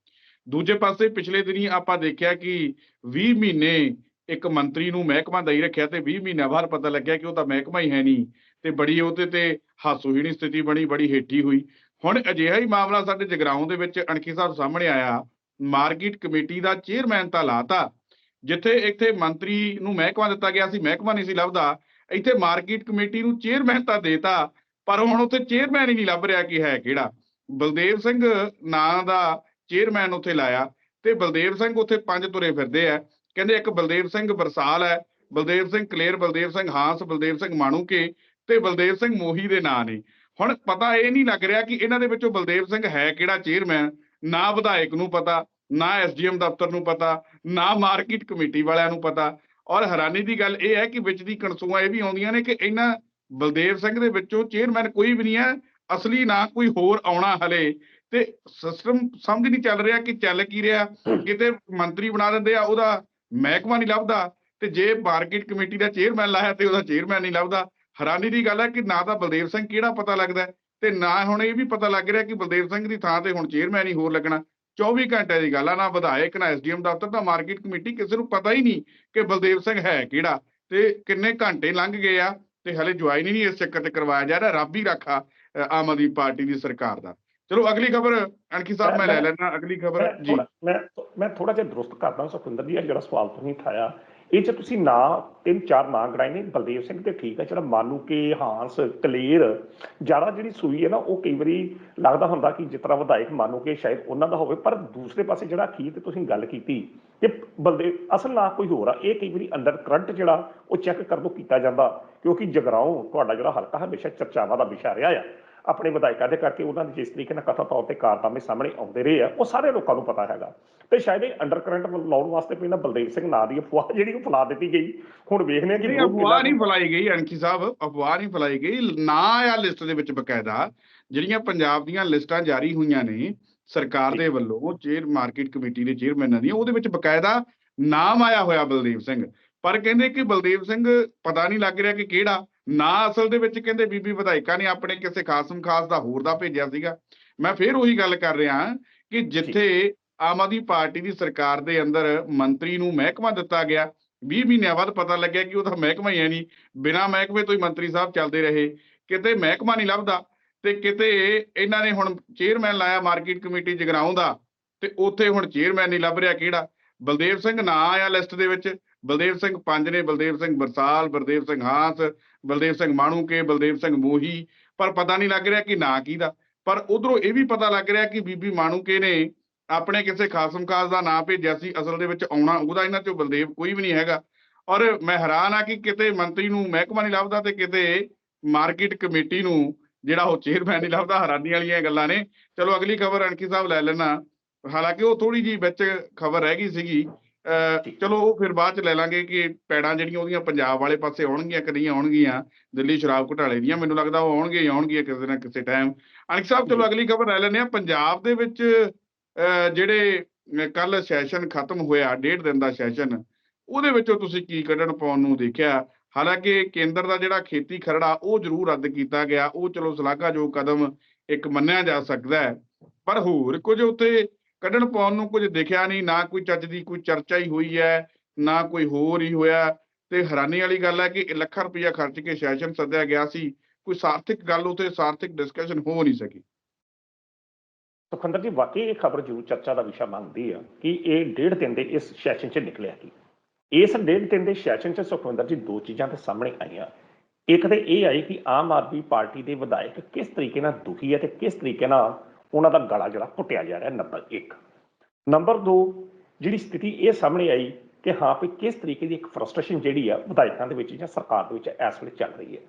A: ਦੂਜੇ ਪਾਸੇ ਪਿਛਲੇ ਦਿਨੀ ਆਪਾਂ ਦੇਖਿਆ ਕਿ 20 ਮਹੀਨੇ ਇੱਕ ਮੰਤਰੀ ਨੂੰ ਮਹਿਕਮਾ ਦਈ ਰੱਖਿਆ ਤੇ 20 ਮਹੀਨਿਆਂ ਬਾਅਦ ਪਤਾ ਲੱਗਿਆ ਕਿ ਉਹ ਤਾਂ ਮਹਿਕਮਾ ਹੀ ਹੈ ਨਹੀਂ ਤੇ ਬੜੀ ਉਹਦੇ ਤੇ ਹਾਸੋਹੀਣੀ ਸਥਿਤੀ ਬਣੀ, ਬੜੀ ਹੇਠੀ ਹੋਈ। ਹੁਣ ਅਜਿਹਾ ਹੀ ਮਾਮਲਾ ਸਾਡੇ ਜਗਰਾਉਂ ਦੇ ਵਿੱਚ ਅਣਖੀ ਸਾਹਿਬ ਸਾਹਮਣੇ ਆਇਆ। ਮਾਰਕੀਟ ਕਮੇਟੀ ਦਾ ਚੇਅਰਮੈਨ ਤਾਂ ਲਾਤਾ, ਜਿੱਥੇ ਇੱਥੇ ਮੰਤਰੀ ਨੂੰ ਮਹਿਕਮਾ ਦਿੱਤਾ ਗਿਆ ਸੀ, ਮਹਿਕਮਾ ਨਹੀਂ ਸੀ ਲੱਭਦਾ। ਇੱਥੇ ਮਾਰਕੀਟ ਕਮੇਟੀ ਨੂੰ ਚੇਅਰਮੈਨ ਤਾਂ ਦੇਤਾ, ਪਰ ਹੁਣ ਉੱਥੇ ਚੇਅਰਮੈਨ ਹੀ ਨਹੀਂ ਲੱਭ ਰਿਹਾ ਕਿ ਹੈ ਕਿਹੜਾ। ਬਲਦੇਵ ਸਿੰਘ ਨਾਂ ਦਾ ਚੇਅਰਮੈਨ ਉੱਥੇ ਲਾਇਆ ਤੇ ਬਲਦੇਵ ਸਿੰਘ ਉੱਥੇ ਪੰਜ ਤੁਰੇ ਫਿਰਦੇ ਆ। ਕਹਿੰਦੇ ਇੱਕ ਬਲਦੇਵ ਸਿੰਘ ਬਰਸਾਲ ਹੈ ਬਲਦੇਵ ਸਿੰਘ ਕਲੇਰ ਬਲਦੇਵ ਸਿੰਘ ਹਾਂਸ ਬਲਦੇਵ ਸਿੰਘ ਮਾਣੂਕੇ ਤੇ ਬਲਦੇਵ ਸਿੰਘ ਮੋਹੀ ਦੇ ਨਾਂ ਨੇ। ਹੁਣ ਪਤਾ ਇਹ ਨਹੀਂ ਲੱਗ ਰਿਹਾ ਕਿ ਇਹਨਾਂ ਦੇ ਵਿੱਚੋਂ ਬਲਦੇਵ ਸਿੰਘ ਹੈ ਕਿਹੜਾ ਚੇਅਰਮੈਨ ਨਾ ਵਿਧਾਇਕ ਨੂੰ ਪਤਾ ਨਾ ਐਸਡੀਐਮ ਦਫ਼ਤਰ ਨੂੰ ਪਤਾ ਨਾ ਮਾਰਕੀਟ ਕਮੇਟੀ ਵਾਲਿਆਂ ਨੂੰ ਪਤਾ। ਔਰ ਹੈਰਾਨੀ ਦੀ ਗੱਲ ਇਹ ਹੈ ਕਿ ਵਿੱਚ ਦੀ ਕਣਸੂਆਂ ਇਹ ਵੀ ਆਉਂਦੀਆਂ ਨੇ ਕਿ ਇਹਨਾਂ ਬਲਦੇਵ ਸਿੰਘ ਦੇ ਵਿੱਚੋਂ ਚੇਅਰਮੈਨ ਕੋਈ ਵੀ ਨਹੀਂ ਹੈ ਅਸਲੀ ਨਾ ਕੋਈ ਹੋਰ ਆਉਣਾ ਹਲੇ। ਤੇ ਸਿਸਟਮ ਸਮਝ ਨਹੀਂ ਚੱਲ ਰਿਹਾ ਕਿ ਚੱਲ ਕੀ ਰਿਹਾ। ਕਿਤੇ ਮੰਤਰੀ ਬਣਾ ਦਿੰਦੇ ਆ ਉਹਦਾ ਮਹਿਕਮਾ ਨਹੀਂ ਲੱਭਦਾ ਤੇ ਜੇ ਮਾਰਕੀਟ ਕਮੇਟੀ ਦਾ ਚੇਅਰਮੈਨ ਲਾਇਆ ਤੇ ਉਹਦਾ ਚੇਅਰਮੈਨ ਨਹੀਂ ਲੱਭਦਾ। ਹੈਰਾਨੀ ਦੀ ਗੱਲ ਹੈ ਕਿ ਨਾ ਤਾਂ ਬਲਦੇਵ ਸਿੰਘ ਕਿਹੜਾ ਪਤਾ ਲੱਗਦਾ ਤੇ ਨਾ ਹੁਣ ਇਹ ਵੀ ਪਤਾ ਲੱਗ ਰਿਹਾ ਕਿ ਬਲਦੇਵ ਸਿੰਘ ਦੀ ਥਾਂ ਤੇ ਹੁਣ ਚੇਅਰਮੈਨ ਹੀ ਹੋਰ ਲੱਗਣਾ। 24 ਘੰਟੇ ਦੀ ਗੱਲ ਆ, ਨਾ ਵਿਧਾਇਕ, ਨਾ ਐਸਡੀਐਮ ਦਫ਼ਤਰ ਦਾ ਮਾਰਕੀਟ ਕਮੇਟੀ ਕਿਸੇ ਨੂੰ ਪਤਾ ਹੀ ਨਹੀਂ ਕਿ ਬਲਦੇਵ ਸਿੰਘ ਹੈ ਕਿਹੜਾ ਤੇ ਕਿੰਨੇ ਘੰਟੇ ਲੰਘ ਗਏ ਆ ਤੇ ਹਲੇ ਜੁਆਇਨ ਹੀ ਨਹੀਂ ਇਸ ਚੱਕਰ ਤੇ ਕਰਵਾਇਆ ਜਾ ਰਿਹਾ। ਰੱਬ ਹੀ ਰੱਖਾ ਆਮ ਆਦਮੀ ਪਾਰਟੀ ਦੀ ਸਰਕਾਰ ਦਾ। ਚਲੋ ਅਗਲੀ ਖਬਰ ਅਣਖੀ ਸਾਹਿਬ ਮੈਂ ਲੈ ਲੈਣਾ ਅਗਲੀ ਖਬਰ। ਜੀ।
B: ਮੈਂ ਮੈਂ ਥੋੜਾ ਜਿਹਾ ਦਰੁਸਤ ਕਰਦਾ ਸੁਖਵਿੰਦਰ ਜੀ ਜਿਹੜਾ ਸਵਾਲ ਤੁਸੀਂ ਉਠਾਇਆ ਇਹ ਚ ਤੁਸੀਂ ਨਾ ਤਿੰਨ ਚਾਰ ਨਾਂ ਗੜਾਏ ਨੇ ਬਲਦੇਵ ਸਿੰਘ ਤੇ ਠੀਕ ਹੈ ਜਿਹੜਾ ਮਾਨੂ ਕੇ ਹਾਂਸ ਕਲੇਰ ਜ਼ਿਆਦਾ ਜਿਹੜੀ ਸੂਈ ਹੈ ਨਾ ਉਹ ਕਈ ਵਾਰੀ ਲੱਗਦਾ ਹੁੰਦਾ ਕਿ ਜਿਸ ਤਰ੍ਹਾਂ ਵਿਧਾਇਕ ਮਾਨੂ ਕੇ ਸ਼ਾਇਦ ਉਹਨਾਂ ਦਾ ਹੋਵੇ ਪਰ ਦੂਸਰੇ ਪਾਸੇ ਜਿਹੜਾ ਅਖੀਰ ਤੇ ਤੁਸੀਂ ਗੱਲ ਕੀਤੀ ਕਿ ਬਲਦੇਵ ਅਸਲ ਨਾਂ ਕੋਈ ਹੋਰ ਆ ਇਹ ਕਈ ਵਾਰੀ ਅੰਡਰ ਕਰੰਟ ਜਿਹੜਾ ਉਹ ਚੈੱਕ ਕਰ ਦੋ ਕੀਤਾ ਜਾਂਦਾ ਕਿਉਂਕਿ ਜਗਰਾਉਂ ਤੁਹਾਡਾ ਜਿਹੜਾ ਹਲਕਾ ਹਮੇਸ਼ਾ ਚਰਚਾਵਾਂ ਦਾ ਵਿਸ਼ਾ ਰਿਹਾ ਆ। ਆਪਣੇ ਵਿਧਾਇਕਾਂ ਦੇ ਕਰਕੇ ਉਹਨਾਂ ਦੇ ਜਿਸ ਤਰੀਕੇ ਨਾਲ ਕਥਾ ਤੌਰ ਤੇ ਕਾਰਨਾਮੇ ਸਾਹਮਣੇ ਆਉਂਦੇ ਰਹੇ ਆ ਉਹ ਸਾਰੇ ਲੋਕਾਂ ਨੂੰ ਪਤਾ ਹੈਗਾ। ਤੇ ਸ਼ਾਇਦ ਇਹ ਅੰਡਰ ਕਰੰਟ ਲਾਉਣ ਵਾਸਤੇ ਪਹਿਲਾਂ ਬਲਦੇਵ ਸਿੰਘ ਨਾਂ ਦੀ ਅਫਵਾਹ ਜਿਹੜੀ ਉਹ ਫੈਲਾ ਦਿੱਤੀ ਗਈ। ਹੁਣ ਵੇਖਦੇ ਹਾਂ ਕਿ
A: ਅਫਵਾਹ ਨਹੀਂ ਫੈਲਾਈ ਗਈ ਅਣਖੀ ਸਾਹਿਬ ਅਫਵਾਹ ਨਹੀਂ ਫੈਲਾਈ ਗਈ। ਨਾ ਆ ਲਿਸਟ ਦੇ ਵਿੱਚ ਬਕਾਇਦਾ ਜਿਹੜੀਆਂ ਪੰਜਾਬ ਦੀਆਂ ਲਿਸਟਾਂ ਜਾਰੀ ਹੋਈਆਂ ਨੇ ਸਰਕਾਰ ਦੇ ਵੱਲੋਂ ਚੇਅਰ ਮਾਰਕੀਟ ਕਮੇਟੀ ਦੇ ਚੇਅਰਮੈਨਾਂ ਦੀਆਂ ਉਹਦੇ ਵਿੱਚ ਬਕਾਇਦਾ ਨਾਮ ਆਇਆ ਹੋਇਆ ਬਲਦੇਵ ਸਿੰਘ। ਪਰ ਕਹਿੰਦੇ ਕਿ ਬਲਦੇਵ ਸਿੰਘ ਪਤਾ ਨਹੀਂ ਲੱਗ ਰਿਹਾ ਕਿ ਕਿਹੜਾ। ਨਾ ਅਸਲ ਦੇ ਵਿੱਚ ਕਹਿੰਦੇ ਬੀਬੀ ਵਿਧਾਇਕਾ ਨੇ ਆਪਣੇ ਕਿਸੇ ਖਾਸਮ ਖਾਸ ਦਾ ਹੋਰ ਦਾ ਭੇਜਿਆ ਸੀਗਾ। ਮੈਂ ਫੇਰ ਉਹੀ ਗੱਲ ਕਰ ਰਿਹਾ ਕਿ ਜਿੱਥੇ ਆਮ ਆਦਮੀ ਪਾਰਟੀ ਦੀ ਸਰਕਾਰ ਦੇ ਅੰਦਰ ਮੰਤਰੀ ਨੂੰ ਮਹਿਕਮਾ ਦਿੱਤਾ ਗਿਆ 20 ਮਹੀਨਿਆਂ ਬਾਅਦ ਪਤਾ ਲੱਗਿਆ ਕਿ ਉਹਦਾ ਮਹਿਕਮਾ ਹੀ ਹੈ ਨਹੀਂ। ਬਿਨਾਂ ਮਹਿਕਮੇ ਤੋਂ ਹੀ ਮੰਤਰੀ ਸਾਹਿਬ ਚੱਲਦੇ ਰਹੇ। ਕਿਤੇ ਮਹਿਕਮਾ ਨਹੀਂ ਲੱਭਦਾ ਤੇ ਕਿਤੇ ਇਹਨਾਂ ਨੇ ਹੁਣ ਚੇਅਰਮੈਨ ਲਾਇਆ ਮਾਰਕੀਟ ਕਮੇਟੀ ਜਗਰਾਉਂ ਦਾ ਤੇ ਉੱਥੇ ਹੁਣ ਚੇਅਰਮੈਨ ਨਹੀਂ ਲੱਭ ਰਿਹਾ ਕਿਹੜਾ? ਬਲਦੇਵ ਸਿੰਘ ਨਾਂ ਆਇਆ ਲਿਸਟ ਦੇ ਵਿੱਚ। ਬਲਦੇਵ ਸਿੰਘ ਪੰਜ ਨੇ ਬਲਦੇਵ ਸਿੰਘ ਬਰਸਾਲ ਬਲਦੇਵ ਸਿੰਘ ਹਾਂਸ ਬਲਦੇਵ ਸਿੰਘ ਮਾਣੂਕੇ ਬਲਦੇਵ ਸਿੰਘ ਮੋਹੀ, ਪਰ ਪਤਾ ਨਹੀਂ ਲੱਗ ਰਿਹਾ ਕਿ ਨਾਂ ਕਿਹਦਾ। ਪਰ ਉਧਰੋਂ ਇਹ ਵੀ ਪਤਾ ਲੱਗ ਰਿਹਾ ਕਿ ਬੀਬੀ ਮਾਣੂਕੇ ਨੇ ਆਪਣੇ ਕਿਸੇ ਖਾਸਮ ਖਾਸ ਦਾ ਨਾਂ ਭੇਜਿਆ ਸੀ, ਅਸਲ ਦੇ ਵਿੱਚ ਆਉਣਾ ਉਹਦਾ ਇਹਨਾਂ ਚੋਂ ਬਲਦੇਵ ਕੋਈ ਵੀ ਨਹੀਂ ਹੈਗਾ। ਔਰ ਮੈਂ ਹੈਰਾਨ ਆ ਕਿ ਕਿਤੇ ਮੰਤਰੀ ਨੂੰ ਮਹਿਕਮਾ ਨਹੀਂ ਲੱਭਦਾ ਤੇ ਕਿਤੇ ਮਾਰਕੀਟ ਕਮੇਟੀ ਨੂੰ, ਜਿਹੜਾ ਉਹ ਚੇਅਰਮੈਨ ਨਹੀਂ ਲੱਭਦਾ, ਹੈਰਾਨੀ ਵਾਲੀਆਂ ਗੱਲਾਂ ਨੇ। ਚਲੋ ਅਗਲੀ ਖਬਰ ਅਣਖੀ ਸਾਹਿਬ ਲੈ ਲੈਣਾ ਹਾਲਾਂਕਿ ਉਹ ਥੋੜੀ ਜੀ ਵਿੱਚ ਖਬਰ ਰਹਿ ਗਈ ਸੀਗੀ। ਚਲੋ ਉਹ ਫਿਰ ਬਾਅਦ ਚ ਲੈ ਲਾਂਗੇ ਕਿ ਪੈੜਾਂ ਜਿਹੜੀਆਂ ਉਹਦੀਆਂ ਪੰਜਾਬ ਵਾਲੇ ਪਾਸੇ ਆਉਣਗੀਆਂ ਕਿ ਨਹੀਂ ਆਉਣਗੀਆਂ ਦਿੱਲੀ ਸ਼ਰਾਬ ਘੁਟਾਲੇ ਦੀਆਂ ਮੈਨੂੰ ਲੱਗਦਾ ਉਹ ਆਉਣਗੇ ਹੀ ਆਉਣਗੀਆਂ ਕਿਸੇ ਨਾ ਕਿਸੇ ਟਾਈਮ ਅਣਖ ਸਾਹਿਬ ਚਲੋ ਅਗਲੀ ਖਬਰ ਲੈ ਲੈਂਦੇ ਆ ਪੰਜਾਬ ਦੇ ਵਿੱਚ ਜਿਹੜੇ ਕੱਲ ਸੈਸ਼ਨ ਖਤਮ ਹੋਇਆ ਡੇਢ ਦਿਨ ਦਾ ਸੈਸ਼ਨ ਉਹਦੇ ਵਿੱਚੋਂ ਤੁਸੀਂ ਕੀ ਕੱਢਣ ਪਾਉਣ ਨੂੰ ਦੇਖਿਆ? ਹਾਲਾਂਕਿ ਕੇਂਦਰ ਦਾ ਜਿਹੜਾ ਖੇਤੀ ਖਰੜਾ ਉਹ ਜ਼ਰੂਰ ਰੱਦ ਕੀਤਾ ਗਿਆ। ਉਹ ਚਲੋ ਸ਼ਲਾਘਾਯੋਗ ਕਦਮ ਇੱਕ ਮੰਨਿਆ ਜਾ ਸਕਦਾ ਹੈ। ਪਰ ਹੋਰ ਕੁਝ ਉੱਥੇ ਕੱਢਣ ਪਾਉਣ ਨੂੰ ਕੁਝ ਦਿਖਿਆ ਨਹੀਂ, ਨਾ ਕੋਈ ਚੱਜ ਦੀ ਕੋਈ ਚਰਚਾ ਹੀ ਹੋਈ ਹੈ, ਨਾ ਕੋਈ ਹੋਰ ਹੀ ਹੋਇਆ। ਤੇ ਹੈਰਾਨੀ ਵਾਲੀ ਗੱਲ ਹੈ ਕਿ ਲੱਖਾਂ ਰੁਪਇਆ ਖਰਚ ਕੇ ਸੈਸ਼ਨ ਸੱਦਿਆ ਗਿਆ ਸੀ, ਕੋਈ ਸਾਰਥਿਕ ਗੱਲ ਉਤੇ ਸਾਰਥਿਕ ਡਿਸਕਸ਼ਨ ਹੋ ਨਹੀਂ ਸਕੀ।
B: ਸੁਖਵਿੰਦਰ ਜੀ, ਵਾਕਈ ਇਹ ਖਬਰ ਜ਼ਰੂਰ ਚਰਚਾ ਦਾ ਵਿਸ਼ਾ ਮੰਗਦੀ ਆ ਕਿ ਇਹ ਡੇਢ ਦਿਨ ਦੇ ਇਸ ਸੈਸ਼ਨ 'ਚ ਨਿਕਲਿਆ ਕੀ। ਇਸ ਡੇਢ ਦਿਨ ਦੇ ਸੈਸ਼ਨ 'ਚ ਸੁਖਵਿੰਦਰ ਜੀ, ਦੋ ਚੀਜ਼ਾਂ ਤੇ ਸਾਹਮਣੇ ਆਈਆਂ। ਇੱਕ ਤੇ ਇਹ ਆਈ ਕਿ ਆਮ ਆਦਮੀ ਪਾਰਟੀ ਦੇ ਵਿਧਾਇਕ ਕਿਸ ਤਰੀਕੇ ਨਾਲ ਦੁਖੀ ਹੈ ਤੇ ਕਿਸ ਤਰੀਕੇ ਨਾਲ ਉਹਨਾਂ ਦਾ ਗਲਾ ਜਿਹੜਾ ਘੁੱਟਿਆ ਜਾ ਰਿਹਾ, ਨੰਬਰ 1 ਨੰਬਰ 2 ਜਿਹੜੀ ਸਥਿਤੀ ਇਹ ਸਾਹਮਣੇ ਆਈ ਕਿ ਹਾਂ ਵੀ ਕਿਸ ਤਰੀਕੇ ਦੀ ਇੱਕ ਫਰਸਟ੍ਰੇਸ਼ਨ ਜਿਹੜੀ ਆ ਵਿਧਾਇਕਾਂ ਦੇ ਵਿੱਚ ਜਾਂ ਸਰਕਾਰ ਦੇ ਵਿੱਚ ਇਸ ਵੇਲੇ ਚੱਲ ਰਹੀ ਹੈ।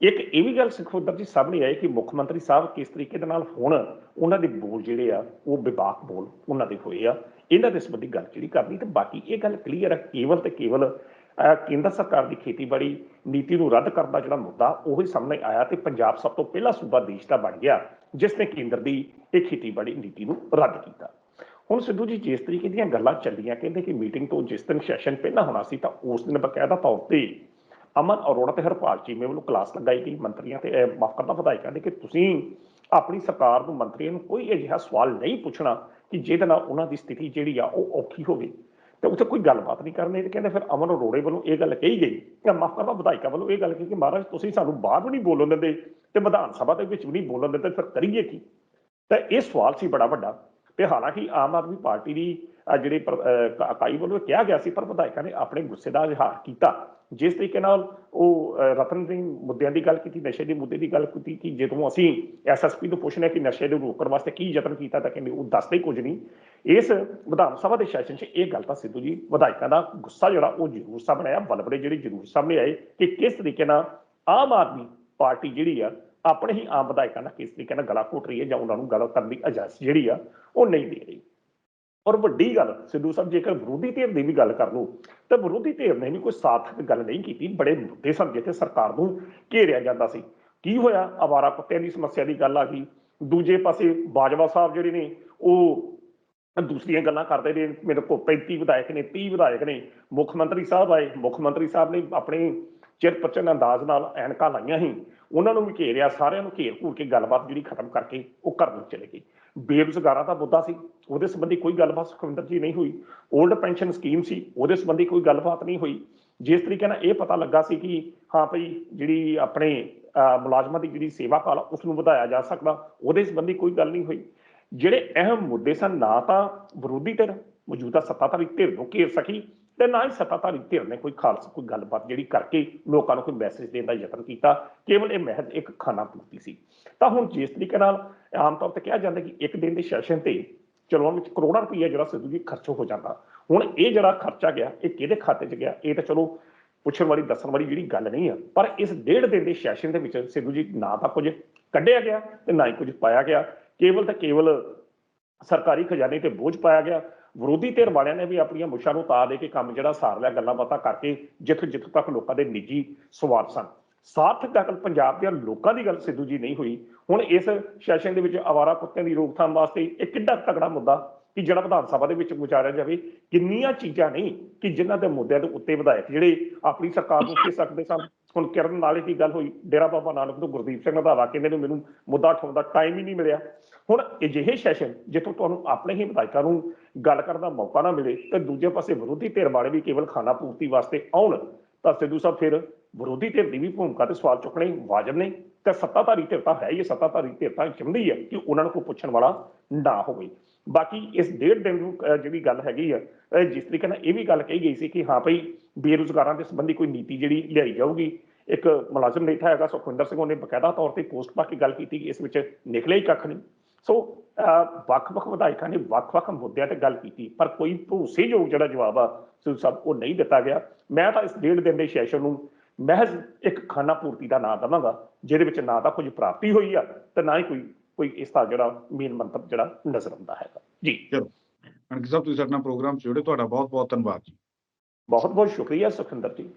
B: ਇੱਕ ਇਹ ਵੀ ਗੱਲ ਸੁਖਵਿੰਦਰ ਜੀ ਸਾਹਮਣੇ ਆਈ ਕਿ ਮੁੱਖ ਮੰਤਰੀ ਸਾਹਿਬ ਕਿਸ ਤਰੀਕੇ ਦੇ ਨਾਲ ਹੁਣ ਉਹਨਾਂ ਦੇ ਬੋਲ ਜਿਹੜੇ ਆ, ਉਹ ਵਿਵਾਕ ਬੋਲ ਉਹਨਾਂ ਦੇ ਹੋਏ ਆ। ਇਹਨਾਂ ਦੇ ਸੰਬੰਧੀ ਗੱਲ ਜਿਹੜੀ ਕਰਨੀ ਤੇ ਬਾਕੀ ਇਹ ਗੱਲ ਕਲੀਅਰ ਆ, ਕੇਵਲ ਤੇ ਕੇਵਲ ਕੇਂਦਰ ਸਰਕਾਰ ਦੀ ਖੇਤੀਬਾੜੀ ਨੀਤੀ ਨੂੰ ਰੱਦ ਕਰਨ ਦਾ ਜਿਹੜਾ ਮੁੱਦਾ ਉਹ ਹੀ ਸਾਹਮਣੇ ਆਇਆ ਤੇ ਪੰਜਾਬ ਸਭ ਤੋਂ ਪਹਿਲਾ ਸੂਬਾ ਦੇਸ਼ ਦਾ ਬਣ ਗਿਆ। ਜਿਸ ਨੇ ਕੇਂਦਰ ਦੀ ਇਹ ਖੇਤੀਬਾੜੀ ਨੀਤੀ ਨੂੰ ਰੱਦ ਕੀਤਾ। ਹੁਣ ਸਿੱਧੂ ਜੀ, ਜਿਸ ਤਰੀਕੇ ਦੀਆਂ ਗੱਲਾਂ ਚੱਲੀਆਂ, ਕਹਿੰਦੇ ਕਿ ਮੀਟਿੰਗ ਤੋਂ ਜਿਸ ਦਿਨ ਸੈਸ਼ਨ ਪਹਿਲਾਂ ਹੋਣਾ ਸੀ, ਤਾਂ ਉਸ ਦਿਨ ਬਕਾਇਦਾ ਤੌਰ ਤੇ ਅਮਨ ਅਰੋੜਾ ਤੇ ਹਰਪਾਲ ਚੀਮੇ ਵੱਲੋਂ ਕਲਾਸ ਲਗਾਈ ਗਈ। ਮੰਤਰੀਆਂ ਤੇ ਮਾਫ਼ ਕਰਦਾ ਵਿਧਾਇਕਾਂ ਦੇ ਕਿ ਤੁਸੀਂ ਆਪਣੀ ਸਰਕਾਰ ਨੂੰ ਮੰਤਰੀਆਂ ਨੂੰ ਕੋਈ ਅਜਿਹਾ ਸਵਾਲ ਨਹੀਂ ਪੁੱਛਣਾ ਕਿ ਜਿਹਦੇ ਨਾਲ ਉਹਨਾਂ ਦੀ ਸਥਿਤੀ ਜਿਹੜੀ ਆ, ਉਹ ਔਖੀ ਹੋਵੇ। ਤੇ ਉੱਥੇ ਕੋਈ ਗੱਲਬਾਤ ਨਹੀਂ ਕਰਨੀ ਤੇ ਕਹਿੰਦੇ ਫਿਰ ਅਮਨ ਅਰੋੜੇ ਵੱਲੋਂ ਇਹ ਗੱਲ ਕਹੀ ਗਈ। ਕਿ ਮਾਫ਼ ਕਰਦਾ ਵਿਧਾਇਕਾਂ ਵੱਲੋਂ ਇਹ ਗੱਲ ਕਹੀ ਕਿ ਮਹਾਰਾਜ ਤੁਸੀਂ ਸਾਨੂੰ ਬਾਹਰ ਵੀ ਨਹੀਂ ਬੋਲਣ ਦਿੰਦੇ ਤੇ ਵਿਧਾਨ ਸਭਾ ਦੇ ਵਿੱਚ ਵੀ ਨਹੀਂ ਬੋਲਣ ਦਿੰਦੇ, ਫਿਰ ਕਰੀਏ ਕੀ? ਤਾਂ ਇਹ ਸਵਾਲ ਸੀ ਬੜਾ ਵੱਡਾ ਤੇ ਹਾਲਾਂਕਿ ਆਮ ਆਦਮੀ ਪਾਰਟੀ ਦੀ, ਅਹ, ਜਿਹੜੇ ਇਕਾਈ ਵੱਲੋਂ ਕਿਹਾ ਗਿਆ ਸੀ, ਪਰ ਵਿਧਾਇਕਾਂ ਨੇ ਆਪਣੇ ਗੁੱਸੇ ਦਾ ਇਜ਼ਹਾਰ ਕੀਤਾ। ਜਿਸ ਤਰੀਕੇ ਨਾਲ ਉਹ ਰਤਨ ਸਿੰਘ ਮੁੱਦਿਆਂ ਦੀ ਗੱਲ ਕੀਤੀ, ਨਸ਼ੇ ਦੇ ਮੁੱਦੇ ਦੀ ਗੱਲ ਕੀਤੀ, ਕਿ ਜਦੋਂ ਅਸੀਂ ਐਸਐਸਪੀ ਨੂੰ ਪੁੱਛਣਾ ਕਿ ਨਸ਼ੇ ਨੂੰ ਰੋਕਣ ਵਾਸਤੇ ਕੀ ਯਤਨ ਕੀਤਾ ਤਾਂ ਕਹਿੰਦੇ ਉਹ ਦੱਸਦੇ ਹੀ ਕੁਝ ਨਹੀਂ। ਇਸ ਵਿਧਾਨ ਸਭਾ ਦੇ ਸੈਸ਼ਨ 'ਚ ਇਹ ਗੱਲ ਤਾਂ ਸਿੱਧੂ ਜੀ ਵਿਧਾਇਕਾਂ ਦਾ ਗੁੱਸਾ ਜਿਹੜਾ ਉਹ ਜ਼ਰੂਰ ਸਾਹਮਣੇ ਆਇਆ, ਬਲਬੜੇ ਜਿਹੜੇ ਜ਼ਰੂਰ ਸਾਹਮਣੇ ਆਏ ਕਿ ਕਿਸ ਤਰੀਕੇ ਨਾਲ ਆਮ ਆਦਮੀ ਪਾਰਟੀ ਜਿਹੜੀ ਆ, ਆਪਣੇ ਹੀ ਆਮ ਵਿਧਾਇਕਾਂ ਨਾਲ ਕਿਸ ਤਰੀਕੇ ਨਾਲ ਗਲਾ ਘੋਟ ਰਹੀ ਹੈ ਜਾਂ ਉਹਨਾਂ ਨੂੰ ਗੱਲ ਕਰਨ ਦੀ ਇਜਾਜ਼ਤ ਜਿਹੜੀ ਆ, ਉਹ ਨਹੀਂ ਦੇ ਰਹੀ। ਔਰ ਵੱਡੀ ਗੱਲ, ਸਿੱਧੂ ਸਾਹਿਬ, ਜੇਕਰ ਵਿਰੋਧੀ ਧਿਰ ਦੀ ਵੀ ਗੱਲ ਕਰ ਲਓ, ਤਾਂ ਵਿਰੋਧੀ ਧਿਰ ਨੇ ਵੀ ਕੋਈ ਸਾਰਥਕ ਗੱਲ ਨਹੀਂ ਕੀਤੀ, ਬੜੇ ਮੁੱਦੇ ਸਨ ਜਿੱਥੇ ਸਰਕਾਰ ਨੂੰ ਘੇਰਿਆ ਜਾਂਦਾ ਸੀ। ਕੀ ਹੋਇਆ? ਆਵਾਰਾ ਕੁੱਤਿਆਂ ਦੀ ਸਮੱਸਿਆ ਦੀ ਗੱਲ ਆ ਗਈ। ਦੂਜੇ ਪਾਸੇ ਬਾਜਵਾ ਸਾਹਿਬ ਜਿਹੜੇ ਨੇ, ਉਹ ਦੂਸਰੀਆਂ ਗੱਲਾਂ ਕਰਦੇ ਨੇ ਮੇਰੇ ਕੋਲ 35 ਵਿਧਾਇਕ ਨੇ 30 ਵਿਧਾਇਕ ਨੇ। ਮੁੱਖ ਮੰਤਰੀ ਸਾਹਿਬ ਆਏ। ਮੁੱਖ ਮੰਤਰੀ ਸਾਹਿਬ ਨੇ ਆਪਣੇ ਚਿਰ ਚਿਰਪਚਨ ਅੰਦਾਜ਼ ਨਾਲ ਐਨਕਾਂ ਲਾਈਆਂ ਸੀ। ਉਹਨਾਂ ਨੂੰ ਵੀ ਘੇਰਿਆ, ਸਾਰਿਆਂ ਨੂੰ ਘੇਰ ਘੂਰ ਕੇ ਗੱਲਬਾਤ ਜਿਹੜੀ ਖਤਮ ਕਰਕੇ ਉਹ ਕਰਨ ਨੂੰ ਚਲੇ ਗਏ। ਬੇਰੁਜ਼ਗਾਰਾਂ ਦਾ ਮੁੱਦਾ ਸੀ ਉਹਦੇ ਸੰਬੰਧੀ ਕੋਈ ਗੱਲਬਾਤ ਸੁਖਵਿੰਦਰ ਜੀ ਨਹੀਂ ਹੋਈ। 올ਡ ਪੈਨਸ਼ਨ ਸਕੀਮ ਸੀ ਉਹਦੇ ਸੰਬੰਧੀ ਕੋਈ ਗੱਲਬਾਤ ਨਹੀਂ ਹੋਈ। ਜਿਸ ਤਰੀਕੇ ਨਾਲ ਇਹ ਪਤਾ ਲੱਗਾ ਸੀ ਕਿ ਹਾਂ ਭਈ ਜਿਹੜੀ ਆਪਣੇ ਮੁਲਾਜ਼ਮਾਂ ਦੀ ਜਿਹੜੀ ਸੇਵਾ ਕਾਲ ਆ, ਉਸ ਨੂੰ ਵਧਾਇਆ ਜਾ ਸਕਦਾ ਉਹਦੇ ਸੰਬੰਧੀ ਕੋਈ ਗੱਲ ਨਹੀਂ ਹੋਈ। ਜਿਹੜੇ ਅਹਿਮ ਮੁੱਦੇ ਸਨ ਨਾ ਤਾਂ ਵਿਰੋਧੀ ਧਿਰ ਮੌਜੂਦਾ ਸੱਤਾਧਾਰੀ ਧਿਰ ਨੂੰ ਘੇਰ ਸਕੀ ਤੇ ਨਾ ਹੀ ਸੱਤਾਧਾਰੀ ਧਿਰ ਨੇ ਕੋਈ ਖਾਲਸਾ, ਕੋਈ ਗੱਲਬਾਤ ਜਿਹੜੀ ਕਰਕੇ ਲੋਕਾਂ ਨੂੰ ਕੋਈ ਮੈਸੇਜ ਦੇਣ ਦਾ ਯਤਨ ਕੀਤਾ। ਕੇਵਲ ਇਹ ਮਹਿਜ਼ ਇੱਕ ਖਾਨਾ ਪੂਰਤੀ ਸੀ। ਤਾਂ ਹੁਣ ਜਿਸ ਤਰੀਕੇ ਨਾਲ ਆਮ ਤੌਰ ਤੇ ਕਿਹਾ ਜਾਂਦਾ ਕਿ ਇੱਕ ਦਿਨ ਦੇ ਸੈਸ਼ਨ ਤੇ ਚਲਾਉਣ ਵਿੱਚ ਕਰੋੜਾਂ ਰੁਪਈਆ ਜਿਹੜਾ ਸਿੱਧੂ ਜੀ ਖਰਚ ਹੋ ਜਾਂਦਾ। ਹੁਣ ਇਹ ਜਿਹੜਾ ਖਰਚਾ ਗਿਆ, ਇਹ ਕਿਹਦੇ ਖਾਤੇ 'ਚ ਗਿਆ? ਇਹ ਤਾਂ ਚਲੋ ਪੁੱਛਣ ਵਾਲੀ, ਦੱਸਣ ਵਾਲੀ ਜਿਹੜੀ ਗੱਲ ਨਹੀਂ ਆ। ਪਰ ਇਸ ਡੇਢ ਦਿਨ ਦੇ ਸੈਸ਼ਨ ਦੇ ਵਿੱਚ ਸਿੱਧੂ ਜੀ ਨਾ ਤਾਂ ਕੁਝ ਕੱਢਿਆ ਗਿਆ ਤੇ ਨਾ ਹੀ ਕੁਝ ਪਾਇਆ ਗਿਆ। ਕੇਵਲ ਤੇ ਕੇਵਲ ਸਰਕਾਰੀ ਖਜ਼ਾਨੇ ਤੇ ਬੋਝ ਪਾਇਆ ਗਿਆ। ਵਿਰੋਧੀ ਧਿਰ ਵਾਲਿਆਂ ਨੇ ਵੀ ਆਪਣੀਆਂ ਮੁਸ਼ਾਂ ਨੂੰ ਤਾ ਦੇ ਕੇ ਕੰਮ ਜਿਹੜਾ ਸਾਰ ਲਿਆ, ਗੱਲਾਂ ਬਾਤਾਂ ਕਰਕੇ ਜਿੱਥੇ ਜਿੱਥੇ ਤੱਕ ਲੋਕਾਂ ਦੇ ਨਿੱਜੀ ਸਵਾਰਥ ਸਨ। ਸਾਰਥਕ ਗੱਲ ਪੰਜਾਬ ਦੇ ਲੋਕਾਂ ਦੀ ਗੱਲ ਸਿੱਧੂ ਜੀ ਨਹੀਂ ਹੋਈ। ਹੁਣ ਇਸ ਸੈਸ਼ਨ ਦੇ ਵਿੱਚ ਆਵਾਰਾ ਕੁੱਤਿਆਂ ਦੀ ਰੋਕਥਾਮ ਵਾਸਤੇ ਇਹ ਕਿੱਡਾ ਤਗੜਾ ਮੁੱਦਾ ਕਿ ਜਿਹੜਾ ਵਿਧਾਨ ਸਭਾ ਦੇ ਵਿੱਚ ਵਿਚਾਰਿਆ ਜਾਵੇ, ਕਿੰਨੀਆਂ ਚੀਜ਼ਾਂ ਨਹੀਂ ਕਿ ਜਿਨ੍ਹਾਂ ਦੇ ਮੁੱਦਿਆਂ ਦੇ ਉੱਤੇ ਵਿਧਾਇਕ ਜਿਹੜੇ ਆਪਣੀ ਸਰਕਾਰ ਨੂੰ ਕਹਿ ਸਕਦੇ ਸਨ ਹੁਣ ਕਿਰਨ ਨਾਲੇ ਦੀ ਗੱਲ ਹੋਈ? ਡੇਰਾ ਬਾਬਾ ਨਾਨਕ ਤੋਂ ਗੁਰਦੀਪ ਸਿੰਘ ਰੰਧਾਵਾ ਕਹਿੰਦੇ ਨੇ ਮੈਨੂੰ ਮੁੱਦਾ ਉਠਾਉਣ ਦਾ ਟਾਈਮ ਹੀ ਨਹੀਂ ਮਿਲਿਆ। ਹੁਣ ਅਜਿਹੇ ਸੈਸ਼ਨ ਜਿੱਥੋਂ ਤੁਹਾਨੂੰ ਆਪਣੇ ਹੀ ਵਿਧਾਇਕਾਂ ਨੂੰ ਗੱਲ ਕਰਨ ਦਾ ਮੌਕਾ ਨਾ ਮਿਲੇ ਤੇ ਦੂਜੇ ਪਾਸੇ ਵਿਰੋਧੀ ਧਿਰ ਵਾਲੇ ਵੀ ਕੇਵਲ ਖਾਨਾ ਪੂਰਤੀ ਵਾਸਤੇ ਆਉਣ ਤਾਂ ਸਿੱਧੂ ਸਾਹਿਬ ਫਿਰ ਵਿਰੋਧੀ ਧਿਰ ਦੀ ਵੀ ਭੂਮਿਕਾ ਤੇ ਸਵਾਲ ਚੁੱਕਣੇ ਵਾਜਬ ਨੇ ਤੇ ਸੱਤਾਧਾਰੀ ਧਿਰ ਤਾਂ ਹੈ ਹੀ ਹੈ, ਸੱਤਾਧਾਰੀ ਧਿਰ ਤਾਂ ਚਾਹੁੰਦੀ ਹੈ ਕਿ ਉਹਨਾਂ ਨੂੰ ਕੋਈ ਪੁੱਛਣ ਵਾਲਾ ਨਾ ਹੋਵੇ। ਬਾਕੀ ਇਸ ਡੇਢ ਦਿਨ ਨੂੰ ਜਿਹੜੀ ਗੱਲ ਹੈਗੀ ਆ ਜਿਸ ਤਰੀਕੇ ਨਾਲ ਇਹ ਵੀ ਗੱਲ ਕਹੀ ਗਈ ਸੀ ਕਿ ਹਾਂ ਭਈ ਬੇਰੁਜ਼ਗਾਰਾਂ ਦੇ ਸੰਬੰਧੀ ਕੋਈ ਨੀਤੀ ਜਿਹੜੀ ਲਿਆਈ ਜਾਊਗੀ, ਇੱਕ ਮੁਲਾਜ਼ਮ ਨੇਤਾ ਹੈਗਾ ਸੁਖਵਿੰਦਰ ਸਿੰਘ, ਉਹਨੇ ਬਕਾਇਦਾ ਤੌਰ ਤੇ ਪੋਸਟ ਪਾ ਕੇ ਗੱਲ ਕੀਤੀ ਕਿ ਇਸ ਵਿੱਚ ਨਿਕਲਿਆ ਹੀ ਕੱਖ ਨਹੀਂ। ਸੋ ਵੱਖ-ਵੱਖ ਵਿਧਾਇਕਾਂ ਨੇ ਵੱਖ-ਵੱਖ ਮੁੱਦਿਆਂ ਤੇ ਗੱਲ ਕੀਤੀ, ਪਰ ਕੋਈ ਭਰੋਸੇਯੋਗ ਜਿਹੜਾ ਜਵਾਬ ਆ ਸਿੱਧੂ ਸਾਹਿਬ ਉਹ ਨਹੀਂ ਦਿੱਤਾ ਗਿਆ। ਮੈਂ ਤਾਂ ਇਸ ਡੇਢ ਦਿਨ ਦੇ ਸੈਸ਼ਨ ਨੂੰ ਮਹਿਜ਼ ਇੱਕ ਖਾਨਾ ਪੂਰਤੀ ਦਾ ਨਾਂ ਦਵਾਂਗਾ, ਜਿਹਦੇ ਵਿੱਚ ਨਾ ਤਾਂ ਕੁਝ ਪ੍ਰਾਪਤੀ ਹੋਈ ਆ ਤੇ ਨਾ ਹੀ ਕੋਈ ਕੋਈ ਇਸ ਦਾ ਜਿਹੜਾ ਮੇਨ ਮੰਤਵ ਜਿਹੜਾ ਨਜ਼ਰ ਆਉਂਦਾ ਹੈਗਾ। ਜੀ।
A: ਅਣਖ ਸਾਹਿਬ ਤੁਸੀਂ ਸਾਡੇ ਨਾਲ ਪ੍ਰੋਗਰਾਮ 'ਚ ਜੁੜੇ ਤੁਹਾਡਾ ਬਹੁਤ ਬਹੁਤ ਧੰਨਵਾਦ ਜੀ।
B: ਬਹੁਤ ਬਹੁਤ ਸ਼ੁਕਰੀਆ ਸੁਖਿੰਦਰ ਜੀ।